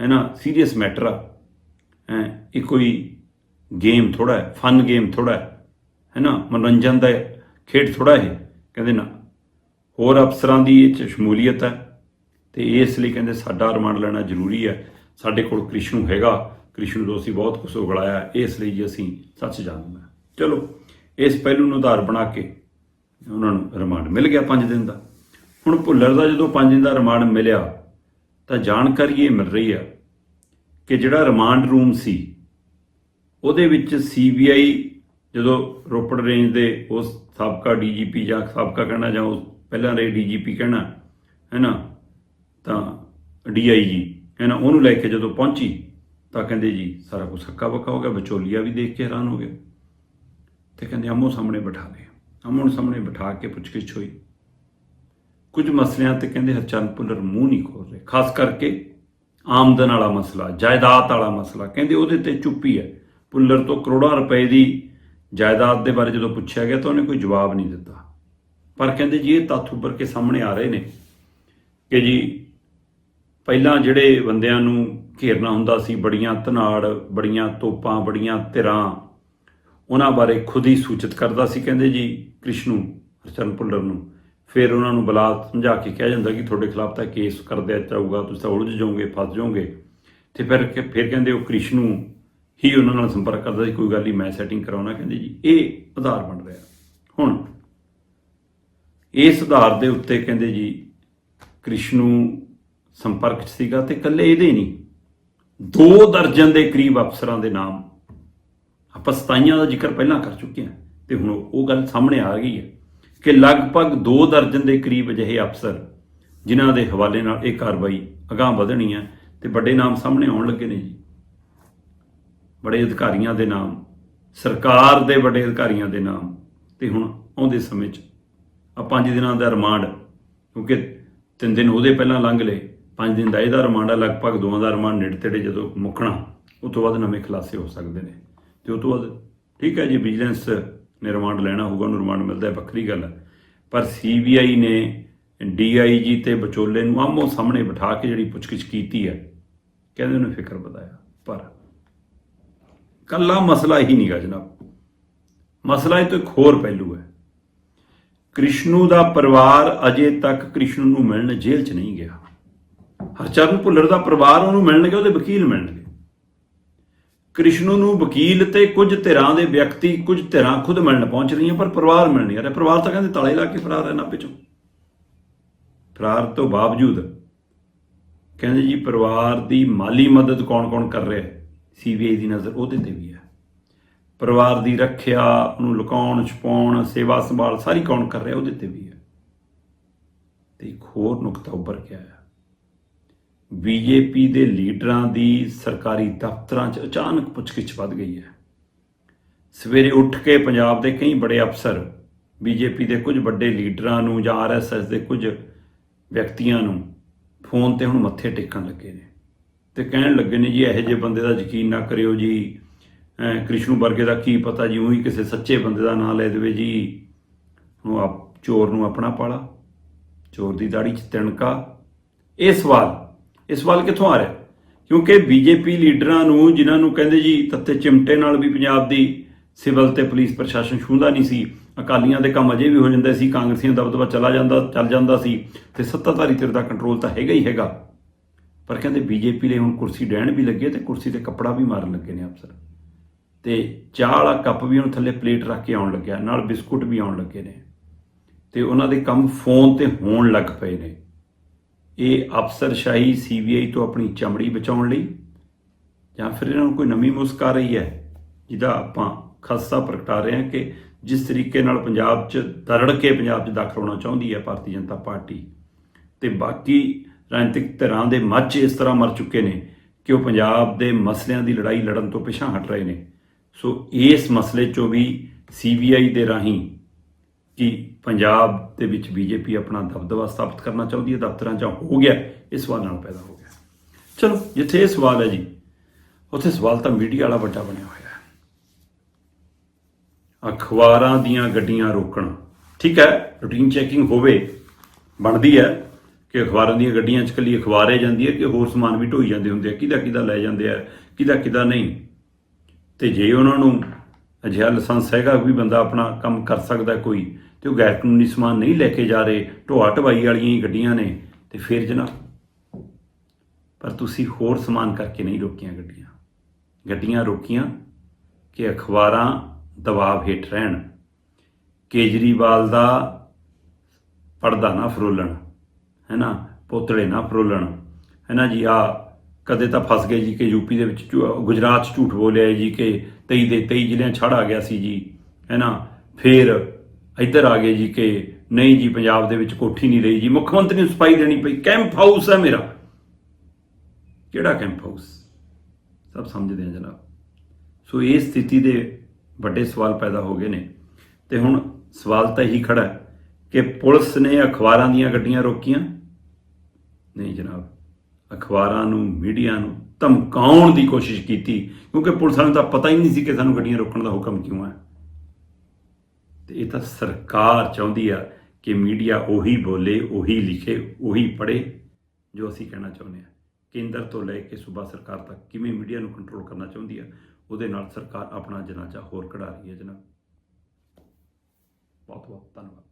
ਹੈ ਨਾ ਸੀਰੀਅਸ ਮੈਟਰ ਆ। ਹੈ, ਇਹ ਕੋਈ ਗੇਮ ਥੋੜਾ ਹੈ ਫਨ ਗੇਮ ਥੋੜਾ ਹੈ ਹੈ ਨਾ, ਮਨੋਰੰਜਨ ਦਾ ਖੇਡ ਥੋੜਾ ਹੈ ਕਹਿੰਦੇ ਨਾ, ਹੋਰ ਅਫਸਰਾਂ ਦੀ ਇਹ ਚ ਸ਼ਮੂਲੀਅਤ ਹੈ ਤੇ ਇਸ ਲਈ ਕਹਿੰਦੇ ਸਾਡਾ ਰਿਮਾਂਡ ਲੈਣਾ ਜ਼ਰੂਰੀ ਹੈ। ਸਾਡੇ ਕੋਲ ਕ੍ਰਿਸ਼ਨੂ ਹੈਗਾ, ਕ੍ਰਿਸ਼ਨੂ ਤੋਂ ਅਸੀਂ ਬਹੁਤ ਕੁਝ ਉਗਲਾਇਆ ਇਸ ਲਈ ਜੀ ਅਸੀਂ ਸੱਚ ਜਾਣਨਾ ਚਲੋ, ਇਸ ਪਹਿਲੂ ਨੂੰ ਆਧਾਰ ਬਣਾ ਕੇ ਉਹਨਾਂ ਨੂੰ ਰਿਮਾਂਡ ਮਿਲ ਗਿਆ 5 ਦਿਨ ਦਾ। ਹੁਣ ਭੁੱਲਰ ਦਾ ਜਦੋਂ 5 ਦਿਨ ਦਾ ਰਿਮਾਂਡ ਮਿਲਿਆ, ਤਾਂ ਜਾਣਕਾਰੀ ਇਹ ਮਿਲ ਰਹੀ ਆ ਕਿ ਜਿਹੜਾ ਰਿਮਾਂਡ ਰੂਮ ਸੀ, ਉਹਦੇ ਵਿੱਚ ਸੀਬੀਆਈ ਜਦੋਂ ਰੋਪੜ ਰੇਂਜ ਦੇ ਉਸ ਸਾਬਕਾ ਡੀਜੀਪੀ ਜਾਂ ਸਾਬਕਾ ਕਹਿਣਾ ਜਾਂ ਉਸ ਪਹਿਲਾਂ ਦੇ ਡੀਜੀਪੀ ਕਹਿਣਾ ਹੈ ਨਾ ਤਾਂ ਡੀਆਈਜੀ ਹੈ ਨਾ ਉਹਨੂੰ ਲੈ ਕੇ ਜਦੋਂ ਪਹੁੰਚੀ, ਤਾਂ ਕਹਿੰਦੇ ਜੀ ਸਾਰਾ ਕੁਝ ਹੱਕਾ ਬੱਕਾ ਹੋ ਗਿਆ, ਵਿਚੋਲੀਆ ਵੀ ਦੇਖ ਕੇ ਹੈਰਾਨ ਹੋ ਗਿਆ ਤੇ ਕਹਿੰਦੇ ਆਮੋ ਸਾਹਮਣੇ ਬਿਠਾ ਲਏ ਆਮੋ ਸਾਹਮਣੇ ਬਿਠਾ ਕੇ ਪੁੱਛਗਿੱਛ ਹੋਈ। ਕੁਝ ਮਸਲਿਆਂ ਤੇ ਕਹਿੰਦੇ ਹਰਚੰਦ ਭੁੱਲਰ ਮੂੰਹ ਨਹੀਂ ਖੋਲ ਰਹੇ। ਖਾਸ ਕਰਕੇ ਆਮਦਨ ਵਾਲਾ ਮਸਲਾ, ਜਾਇਦਾਦ ਵਾਲਾ ਮਸਲਾ, ਕਹਿੰਦੇ ਉਹਦੇ ਤੇ ਚੁੱਪੀ ਹੈ। ਭੁੱਲਰ ਤੋਂ ਕਰੋੜਾਂ ਰੁਪਏ ਦੀ ਜਾਇਦਾਦ ਦੇ ਬਾਰੇ ਜਦੋਂ ਪੁੱਛਿਆ ਗਿਆ ਤਾਂ ਉਹਨੇ ਕੋਈ ਜਵਾਬ ਨਹੀਂ ਦਿੱਤਾ। ਪਰ ਕਹਿੰਦੇ ਜੀ ਇਹ ਤੱਥ ਉੱਭਰ ਕੇ ਸਾਹਮਣੇ ਆ ਰਹੇ ਨੇ ਕਿ ਜੀ ਪਹਿਲਾਂ ਜਿਹੜੇ ਬੰਦਿਆਂ ਨੂੰ ਘੇਰਨਾ ਹੁੰਦਾ ਸੀ, ਬੜੀਆਂ ਧਨਾੜ, ਬੜੀਆਂ ਤੋਪਾਂ, ਬੜੀਆਂ ਧਿਰਾਂ, ਉਹਨਾਂ ਬਾਰੇ ਖੁਦ ਹੀ ਸੂਚਿਤ ਕਰਦਾ ਸੀ। ਕਹਿੰਦੇ ਜੀ ਕ੍ਰਿਸ਼ਨੂ ਹਰਚਰਨ ਭੁੱਲਰ ਨੂੰ ਫਿਰ ਉਹਨਾਂ ਨੂੰ ਬੁਲਾ ਸਮਝਾ ਕੇ ਕਿਹਾ ਜਾਂਦਾ ਕਿ ਤੁਹਾਡੇ ਖਿਲਾਫ ਤਾਂ ਕੇਸ ਕਰ ਦਿਆ ਜਾਊਗਾ, ਤੁਸੀਂ ਤਾਂ ਉਲਝ ਜਾਓਗੇ, ਫਸ ਜਾਓਗੇ। ਤੇ ਫਿਰ ਫਿਰ ਕਹਿੰਦੇ ਉਹ ਕ੍ਰਿਸ਼ਨੂ ਹੀ ਉਹਨਾਂ ਨਾਲ ਸੰਪਰਕ ਕਰਦਾ ਸੀ, ਕੋਈ ਗੱਲ ਨਹੀਂ, ਮੈਂ ਸੈਟਿੰਗ ਕਰਾਉਣਾ, ਕਹਿੰਦੇ ਜੀ, ਇਹ ਆਧਾਰ ਬਣ ਰਿਹਾ। ਹੁਣ ਇਸ ਆਧਾਰ ਦੇ ਉੱਤੇ ਕਹਿੰਦੇ ਜੀ, ਕ੍ਰਿਸ਼ਨੂ ਸੰਪਰਕ 'ਚ ਸੀਗਾ ਤੇ ਇਕੱਲੇ ਇਹਦੇ ਨਹੀਂ। ਦੋ ਦਰਜਨ ਦੇ ਕਰੀਬ ਅਫਸਰਾਂ ਦੇ ਨਾਮ ਆਪਾਂ ਸਤਾਈਆਂ ਦਾ ਜ਼ਿਕਰ ਪਹਿਲਾਂ ਕਰ ਚੁੱਕੇ ਹਾਂ ਤੇ ਹੁਣ ਉਹ ਗੱਲ ਸਾਹਮਣੇ ਆ ਗਈ ਹੈ। ਕਿ ਲਗਭਗ 2 ਦਰਜਨ ਦੇ ਕਰੀਬ ਅਜਿਹੇ ਅਫਸਰ, ਜਿਨ੍ਹਾਂ ਦੇ ਹਵਾਲੇ ਨਾਲ ਇਹ ਕਾਰਵਾਈ ਅਗਾਂਹ ਵਧਣੀ ਹੈ ਤੇ ਵੱਡੇ ਨਾਮ ਸਾਹਮਣੇ ਆਉਣ ਲੱਗੇ ਨੇ ਜੀ। ਬੜੇ ਅਧਿਕਾਰੀਆਂ ਦੇ ਨਾਮ, ਸਰਕਾਰ ਦੇ ਵੱਡੇ ਅਧਿਕਾਰੀਆਂ ਦੇ ਨਾਮ, ਤੇ ਹੁਣ ਆਉਂਦੇ ਸਮੇਂ 'ਚ ਆ ਪੰਜ ਦਿਨਾਂ ਦਾ ਰਿਮਾਂਡ, ਕਿਉਂਕਿ ਤਿੰਨ ਦਿਨ ਉਹਦੇ ਪਹਿਲਾਂ ਲੰਘ ਲਏ, ਪੰਜ ਦਿਨ ਦਾ ਇਹਦਾ ਰਿਮਾਂਡ ਆ, ਲਗਭਗ ਦੋਵਾਂ ਦਾ ਰਿਮਾਂਡ ਨੇੜੇ ਤੇੜੇ ਜਦੋਂ ਮੁੱਕਣਾ ਉਸ ਤੋਂ ਬਾਅਦ ਨਵੇਂ ਖੁਲਾਸੇ ਹੋ ਸਕਦੇ ਨੇ। ਤੇ ਉਸ ਤੋਂ ਬਾਅਦ ਠੀਕ ਹੈ ਜੀ, ਵਿਜੀਲੈਂਸ ਨੇ ਰਿਮਾਂਡ ਲੈਣਾ ਹੋਊਗਾ, ਉਹਨੂੰ ਰਿਮਾਂਡ ਮਿਲਦਾ ਹੈ, ਵੱਖਰੀ ਗੱਲ ਹੈ। ਪਰ ਸੀਬੀਆਈ ਨੇ ਡੀਆਈਜੀ ਤੇ ਵਿਚੋਲੇ ਨੂੰ ਆਮੋ ਸਾਹਮਣੇ ਬਿਠਾ ਕੇ ਜਿਹੜੀ ਪੁੱਛਗਿੱਛ ਕੀਤੀ ਹੈ, ਕਹਿੰਦੇ ਉਹਨੇ ਫਿਕਰ ਵਧਾਇਆ। ਪਰ ਕੱਲਾ ਮਸਲਾ ਹੀ ਨਹੀਂਗਾ ਜਨਾਬ। ਮਸਲਾ ਇਹ ਤੋਂ ਇੱਕ ਹੋਰ ਪਹਿਲੂ ਹੈ। ਕ੍ਰਿਸ਼ਨੂ ਦਾ ਪਰਿਵਾਰ ਅਜੇ ਤੱਕ ਕ੍ਰਿਸ਼ਨੂ ਨੂੰ ਮਿਲਣ ਜੇਲ੍ਹ 'ਚ ਨਹੀਂ ਗਿਆ। ਹਰਚਰਨ ਭੁੱਲਰ ਦਾ ਪਰਿਵਾਰ ਉਹਨੂੰ ਮਿਲਣਗੇ, ਉਹਦੇ ਵਕੀਲ ਮਿਲਣਗੇ। ਕ੍ਰਿਸ਼ਨੂ ਨੂੰ ਵਕੀਲ ਤੇ ਕੁਝ ਧਿਰਾਂ ਦੇ ਵਿਅਕਤੀ ਕੁਝ ਧਿਰਾਂ ਖੁਦ ਮਿਲਣ ਪਹੁੰਚ ਰਹੀਆਂ, ਪਰ ਪਰਿਵਾਰ ਮਿਲ ਨਹੀਂ ਰਿਹਾ। ਪਰਿਵਾਰ ਤਾਂ ਕਹਿੰਦੇ ਤਾਲੇ ਲਾ ਕੇ ਫਰਾਰ ਹੈ ਨਾਪੇ ਚੋਂ। ਫਰਾਰ ਤੋਂ ਬਾਵਜੂਦ ਕਹਿੰਦੇ ਜੀ ਪਰਿਵਾਰ ਦੀ ਮਾਲੀ ਮਦਦ ਕੌਣ-ਕੌਣ ਕਰ ਰਿਹਾ ਹੈ? ਸੀਬੀਆਈ ਦੀ ਨਜ਼ਰ ਉਹਦੇ ਤੇ ਵੀ ਹੈ। ਪਰਿਵਾਰ ਦੀ ਰੱਖਿਆ, ਉਹਨੂੰ ਲੁਕਾਉਣ, ਛਪਾਉਣ ਸੇਵਾ ਸੰਭਾਲ ਸਾਰੀ ਕੌਣ ਕਰ ਰਿਹਾ ਉਹਦੇ ਤੇ ਵੀ ਹੈ। ਤੇ ਇੱਕ ਹੋਰ ਨੁਕਤਾ ਉੱਭਰ ਕੇ ਆਇਆ ਬੀਜੇਪੀ ਦੇ ਲੀਡਰਾਂ ਦੀ ਸਰਕਾਰੀ ਦਫ਼ਤਰਾਂ 'ਚ ਅਚਾਨਕ ਪੁੱਛਗਿੱਛ ਵੱਧ ਗਈ ਹੈ। ਸਵੇਰੇ ਉੱਠ ਕੇ ਪੰਜਾਬ ਦੇ ਕਈ ਬੜੇ ਅਫਸਰ ਬੀਜੇਪੀ ਦੇ ਕੁਝ ਵੱਡੇ ਲੀਡਰਾਂ ਨੂੰ ਜਾਂ ਆਰਐਸਐਸ ਦੇ ਕੁਝ ਵਿਅਕਤੀਆਂ ਨੂੰ ਫੋਨ ਤੇ ਹੁਣ ਮੱਥੇ ਟੇਕਣ ਲੱਗੇ ਨੇ ਤੇ ਕਹਿਣ ਲੱਗੇ ਨੇ, ਜੀ, ਇਹੋ ਜਿਹੇ ਬੰਦੇ ਦਾ ਯਕੀਨ ਨਾ ਕਰਿਓ ਜੀ। ਅਹ ਕ੍ਰਿਸ਼ਨੂ ਵਰਗੇ ਦਾ ਕੀ ਪਤਾ ਜੀ? ਉਹੀ ਕਿਸੇ ਸੱਚੇ ਬੰਦੇ ਦਾ ਨਾਂ ਲੈ ਦੇਵੇ ਜੀ। ਉਹ ਆਪ ਚੋਰ ਨੂੰ ਆਪਣਾ ਪਾਲਾ। ਚੋਰ ਦੀ ਦਾੜੀ 'ਚ ਤਿਣਕਾ। ਇਹ ਸਵਾਲ ਇਹ ਸਵਾਲ ਕਿੱਥੋਂ ਆ ਰਿਹਾ? ਕਿਉਂਕਿ ਬੀਜੇਪੀ ਲੀਡਰਾਂ ਨੂੰ, ਜਿਨ੍ਹਾਂ ਨੂੰ ਕਹਿੰਦੇ ਜੀ ਤੱਤੇ ਚਿਮਟੇ ਨਾਲ ਵੀ ਪੰਜਾਬ ਦੀ ਸਿਵਲ ਤੇ ਪੁਲਿਸ ਪ੍ਰਸ਼ਾਸਨ ਛੂੰਦਾ ਨਹੀਂ ਸੀ, ਅਕਾਲੀਆਂ ਦੇ ਕੰਮ ਅਜੇ ਵੀ ਹੋ ਜਾਂਦੇ ਸੀ, ਕਾਂਗਰਸੀਆਂ ਦਾ ਦਬਦਬਾ ਚਲਾ ਜਾਂਦਾ, ਚੱਲ ਜਾਂਦਾ ਸੀ, ਤੇ ਸੱਤਾਧਾਰੀ ਧਿਰ ਦਾ ਕੰਟਰੋਲ ਤਾਂ ਹੈਗਾ ਹੀ ਹੈਗਾ। ਪਰ ਕਹਿੰਦੇ ਬੀਜੇਪੀ ਲਈ ਹੁਣ ਕੁਰਸੀ ਡਹਿਣ ਵੀ ਲੱਗੇ ਤੇ ਕੁਰਸੀ ਤੇ ਕੱਪੜਾ ਵੀ ਮਾਰਨ ਲੱਗੇ ਨੇ ਅਫਸਰ। ਤੇ ਚਾਹ ਵਾਲਾ ਕੱਪ ਵੀ ਹੁਣ ਥੱਲੇ ਪਲੇਟ ਰੱਖ ਕੇ ਆਉਣ ਲੱਗਿਆ, ਨਾਲ ਬਿਸਕੁਟ ਵੀ ਆਉਣ ਲੱਗੇ ਨੇ। ਤੇ ਉਹਨਾਂ ਦੇ ਕੰਮ ਫੋਨ ਤੇ ਹੋਣ ਲੱਗ ਪਏ ਨੇ। ਇਹ ਅਫਸਰਸ਼ਾਹੀ ਸੀਬੀਆਈ ਤੋਂ ਆਪਣੀ ਚਮੜੀ ਬਚਾਉਣ ਲਈ ਜਾਂ ਫਿਰ ਇਹਨਾਂ ਨੂੰ ਕੋਈ ਨਵੀਂ ਮੁਸਕ ਆ ਰਹੀ ਹੈ, ਜਿਹਦਾ ਆਪਾਂ ਖਾਸਾ ਪ੍ਰਗਟਾ ਰਹੇ ਹਾਂ ਕਿ ਜਿਸ ਤਰੀਕੇ ਨਾਲ ਪੰਜਾਬ 'ਚ ਦਰੜ ਕੇ ਪੰਜਾਬ 'ਚ ਦਾਖਲ ਹੋਣਾ ਚਾਹੁੰਦੀ ਹੈ ਭਾਰਤੀ ਜਨਤਾ ਪਾਰਟੀ ਤੇ ਬਾਕੀ ਰਾਜਨੀਤਿਕ ਧਿਰਾਂ ਦੇ ਮੱਚ ਇਸ ਤਰ੍ਹਾਂ ਮਰ ਚੁੱਕੇ ਨੇ ਕਿ ਉਹ ਪੰਜਾਬ ਦੇ ਮਸਲਿਆਂ ਦੀ ਲੜਾਈ ਲੜਨ ਤੋਂ ਪਿਛਾਂ ਹਟ ਰਹੇ ਨੇ। ਸੋ ਇਸ ਮਸਲੇ 'ਚੋਂ ਵੀ ਸੀਬੀਆਈ ਦੇ ਰਾਹੀਂ ਕਿ ਪੰਜਾਬ ਦੇ ਵਿੱਚ ਬੀਜੇਪੀ ਆਪਣਾ ਦਬਦਬਾ ਸਥਾਪਿਤ ਕਰਨਾ ਚਾਹੁੰਦੀ ਹੈ, ਦਫ਼ਤਰਾਂ 'ਚ ਹੋ ਗਿਆ, ਇਹ ਸਵਾਲ ਨਾਲ ਪੈਦਾ ਹੋ ਗਿਆ। ਚਲੋ, ਜਿੱਥੇ ਇਹ ਸਵਾਲ ਹੈ ਜੀ, ਉੱਥੇ ਸਵਾਲ ਤਾਂ ਮੀਡੀਆ ਵਾਲਾ ਵੱਡਾ ਬਣਿਆ ਹੋਇਆ ਹੈ। ਅਖਬਾਰਾਂ ਦੀਆਂ ਗੱਡੀਆਂ ਰੋਕਣ, ਠੀਕ ਹੈ ਰੂਟੀਨ ਚੈਕਿੰਗ ਹੋਵੇ, ਬਣਦੀ ਹੈ ਕਿ ਅਖਬਾਰਾਂ ਦੀਆਂ ਗੱਡੀਆਂ 'ਚ ਕੱਲੀ ਅਖਬਾਰੇ ਜਾਂਦੀ ਹੈ ਕਿ ਹੋਰ ਸਮਾਨ ਵੀ ਢੋਈ ਜਾਂਦੇ ਹੁੰਦੇ ਆ ਕਿਹਦਾ ਕਿਹਦਾ ਲੈ ਜਾਂਦੇ ਆ ਕਿਹਦਾ ਕਿਹਦਾ ਨਹੀਂ। ਤੇ ਜੇ ਉਹਨਾਂ ਨੂੰ ਅਜਿਹਾ ਲਾਇਸੈਂਸ ਹੈਗਾ ਵੀ ਬੰਦਾ ਆਪਣਾ ਕੰਮ ਕਰ ਸਕਦਾ ਕੋਈ ਤੇ ਉਹ ਗੈਰ ਕਾਨੂੰਨੀ ਸਮਾਨ ਨਹੀਂ ਲੈ ਕੇ ਜਾ ਰਹੇ, ਢੋਆ ਢਵਾਈ ਵਾਲੀਆਂ ਹੀ ਗੱਡੀਆਂ ਨੇ ਤੇ ਫਿਰ ਜਨਾਬ, ਪਰ ਤੁਸੀਂ ਹੋਰ ਸਮਾਨ ਕਰਕੇ ਨਹੀਂ ਰੋਕੀਆਂ ਗੱਡੀਆਂ। ਗੱਡੀਆਂ ਰੋਕੀਆਂ ਕਿ ਅਖਬਾਰਾਂ ਦਬਾਅ ਹੇਠ ਰਹਿਣ, ਕੇਜਰੀਵਾਲ ਦਾ ਪਰਦਾ ਨਾ ਫਰੋਲਣ, ਹੈ ਨਾ, ਪੋਤੜੇ ਨਾ ਫਰੋਲਣ। ਹੈ ਨਾ ਜੀ ਆ ਕਦੇ ਤਾਂ ਫਸ ਗਏ ਜੀ ਕਿ ਯੂਪੀ ਦੇ ਵਿੱਚ ਝੂ- ਗੁਜਰਾਤ 'ਚ ਝੂਠ ਬੋਲਿਆ ਜੀ ਕਿ 23 ਦੇ 23 ਜ਼ਿਲ੍ਹਿਆਂ 'ਚ ਛੜ ਆ ਗਿਆ ਸੀ ਜੀ, ਹੈ ਨਾ? ਫੇਰ ਇੱਧਰ ਆ ਗਏ ਜੀ ਕਿ ਨਹੀਂ ਜੀ, ਪੰਜਾਬ ਦੇ ਵਿੱਚ ਕੋਠੀ ਨਹੀਂ ਰਹੀ ਜੀ। ਮੁੱਖ ਮੰਤਰੀ ਨੂੰ ਸਫ਼ਾਈ ਦੇਣੀ ਪਈ। ਕੈਂਪ ਹਾਊਸ ਹੈ ਮੇਰਾ। ਕਿਹੜਾ ਕੈਂਪ ਹਾਊਸ? ਸਭ ਸਮਝਦੇ ਆ ਜਨਾਬ। ਸੋ ਇਹ ਸਥਿਤੀ ਦੇ ਵੱਡੇ ਸਵਾਲ ਪੈਦਾ ਹੋ ਗਏ ਨੇ। ਤੇ ਹੁਣ ਸਵਾਲ ਤਾਂ ਇਹੀ ਖੜਾ ਕਿ ਪੁਲਿਸ ਨੇ ਅਖਬਾਰਾਂ ਦੀਆਂ ਗੱਡੀਆਂ ਰੋਕੀਆਂ? ਨਹੀਂ ਜਨਾਬ। ਅਖਬਾਰਾਂ ਨੂੰ, ਮੀਡੀਆ ਨੂੰ ਧਮਕਾਉਣ ਦੀ ਕੋਸ਼ਿਸ਼ ਕੀਤੀ, ਕਿਉਂਕਿ ਪੁਲਿਸ ਨੂੰ ਤਾਂ ਪਤਾ ਹੀ ਨਹੀਂ ਸੀ ਕਿ ਸਾਨੂੰ ਗੱਡੀਆਂ ਰੋਕਣ ਦਾ ਹੁਕਮ ਕਿਉਂ ਹੈ। ਤੇ ਇਹ ਤਾਂ ਸਰਕਾਰ ਚਾਹੁੰਦੀ ਆ ਕਿ ਮੀਡੀਆ ਉਹੀ ਬੋਲੇ, ਉਹੀ ਲਿਖੇ, ਉਹੀ ਪੜ੍ਹੇ, ਜੋ ਅਸੀਂ ਕਹਿਣਾ ਚਾਹੁੰਦੇ ਹਾਂ। ਕੇਂਦਰ ਤੋਂ ਲੈ ਕੇ ਸੂਬਾ ਸਰਕਾਰ ਤੱਕ ਕਿਵੇਂ ਮੀਡੀਆ ਨੂੰ ਕੰਟਰੋਲ ਕਰਨਾ ਚਾਹੁੰਦੀ ਆ, ਉਹਦੇ ਨਾਲ ਸਰਕਾਰ ਆਪਣਾ ਜਨਾਜ਼ਾ ਹੋਰ ਕਢਾ ਰਹੀ ਹੈ ਜਨਾਬ। ਬਹੁਤ ਬਹੁਤ ਧੰਨਵਾਦ।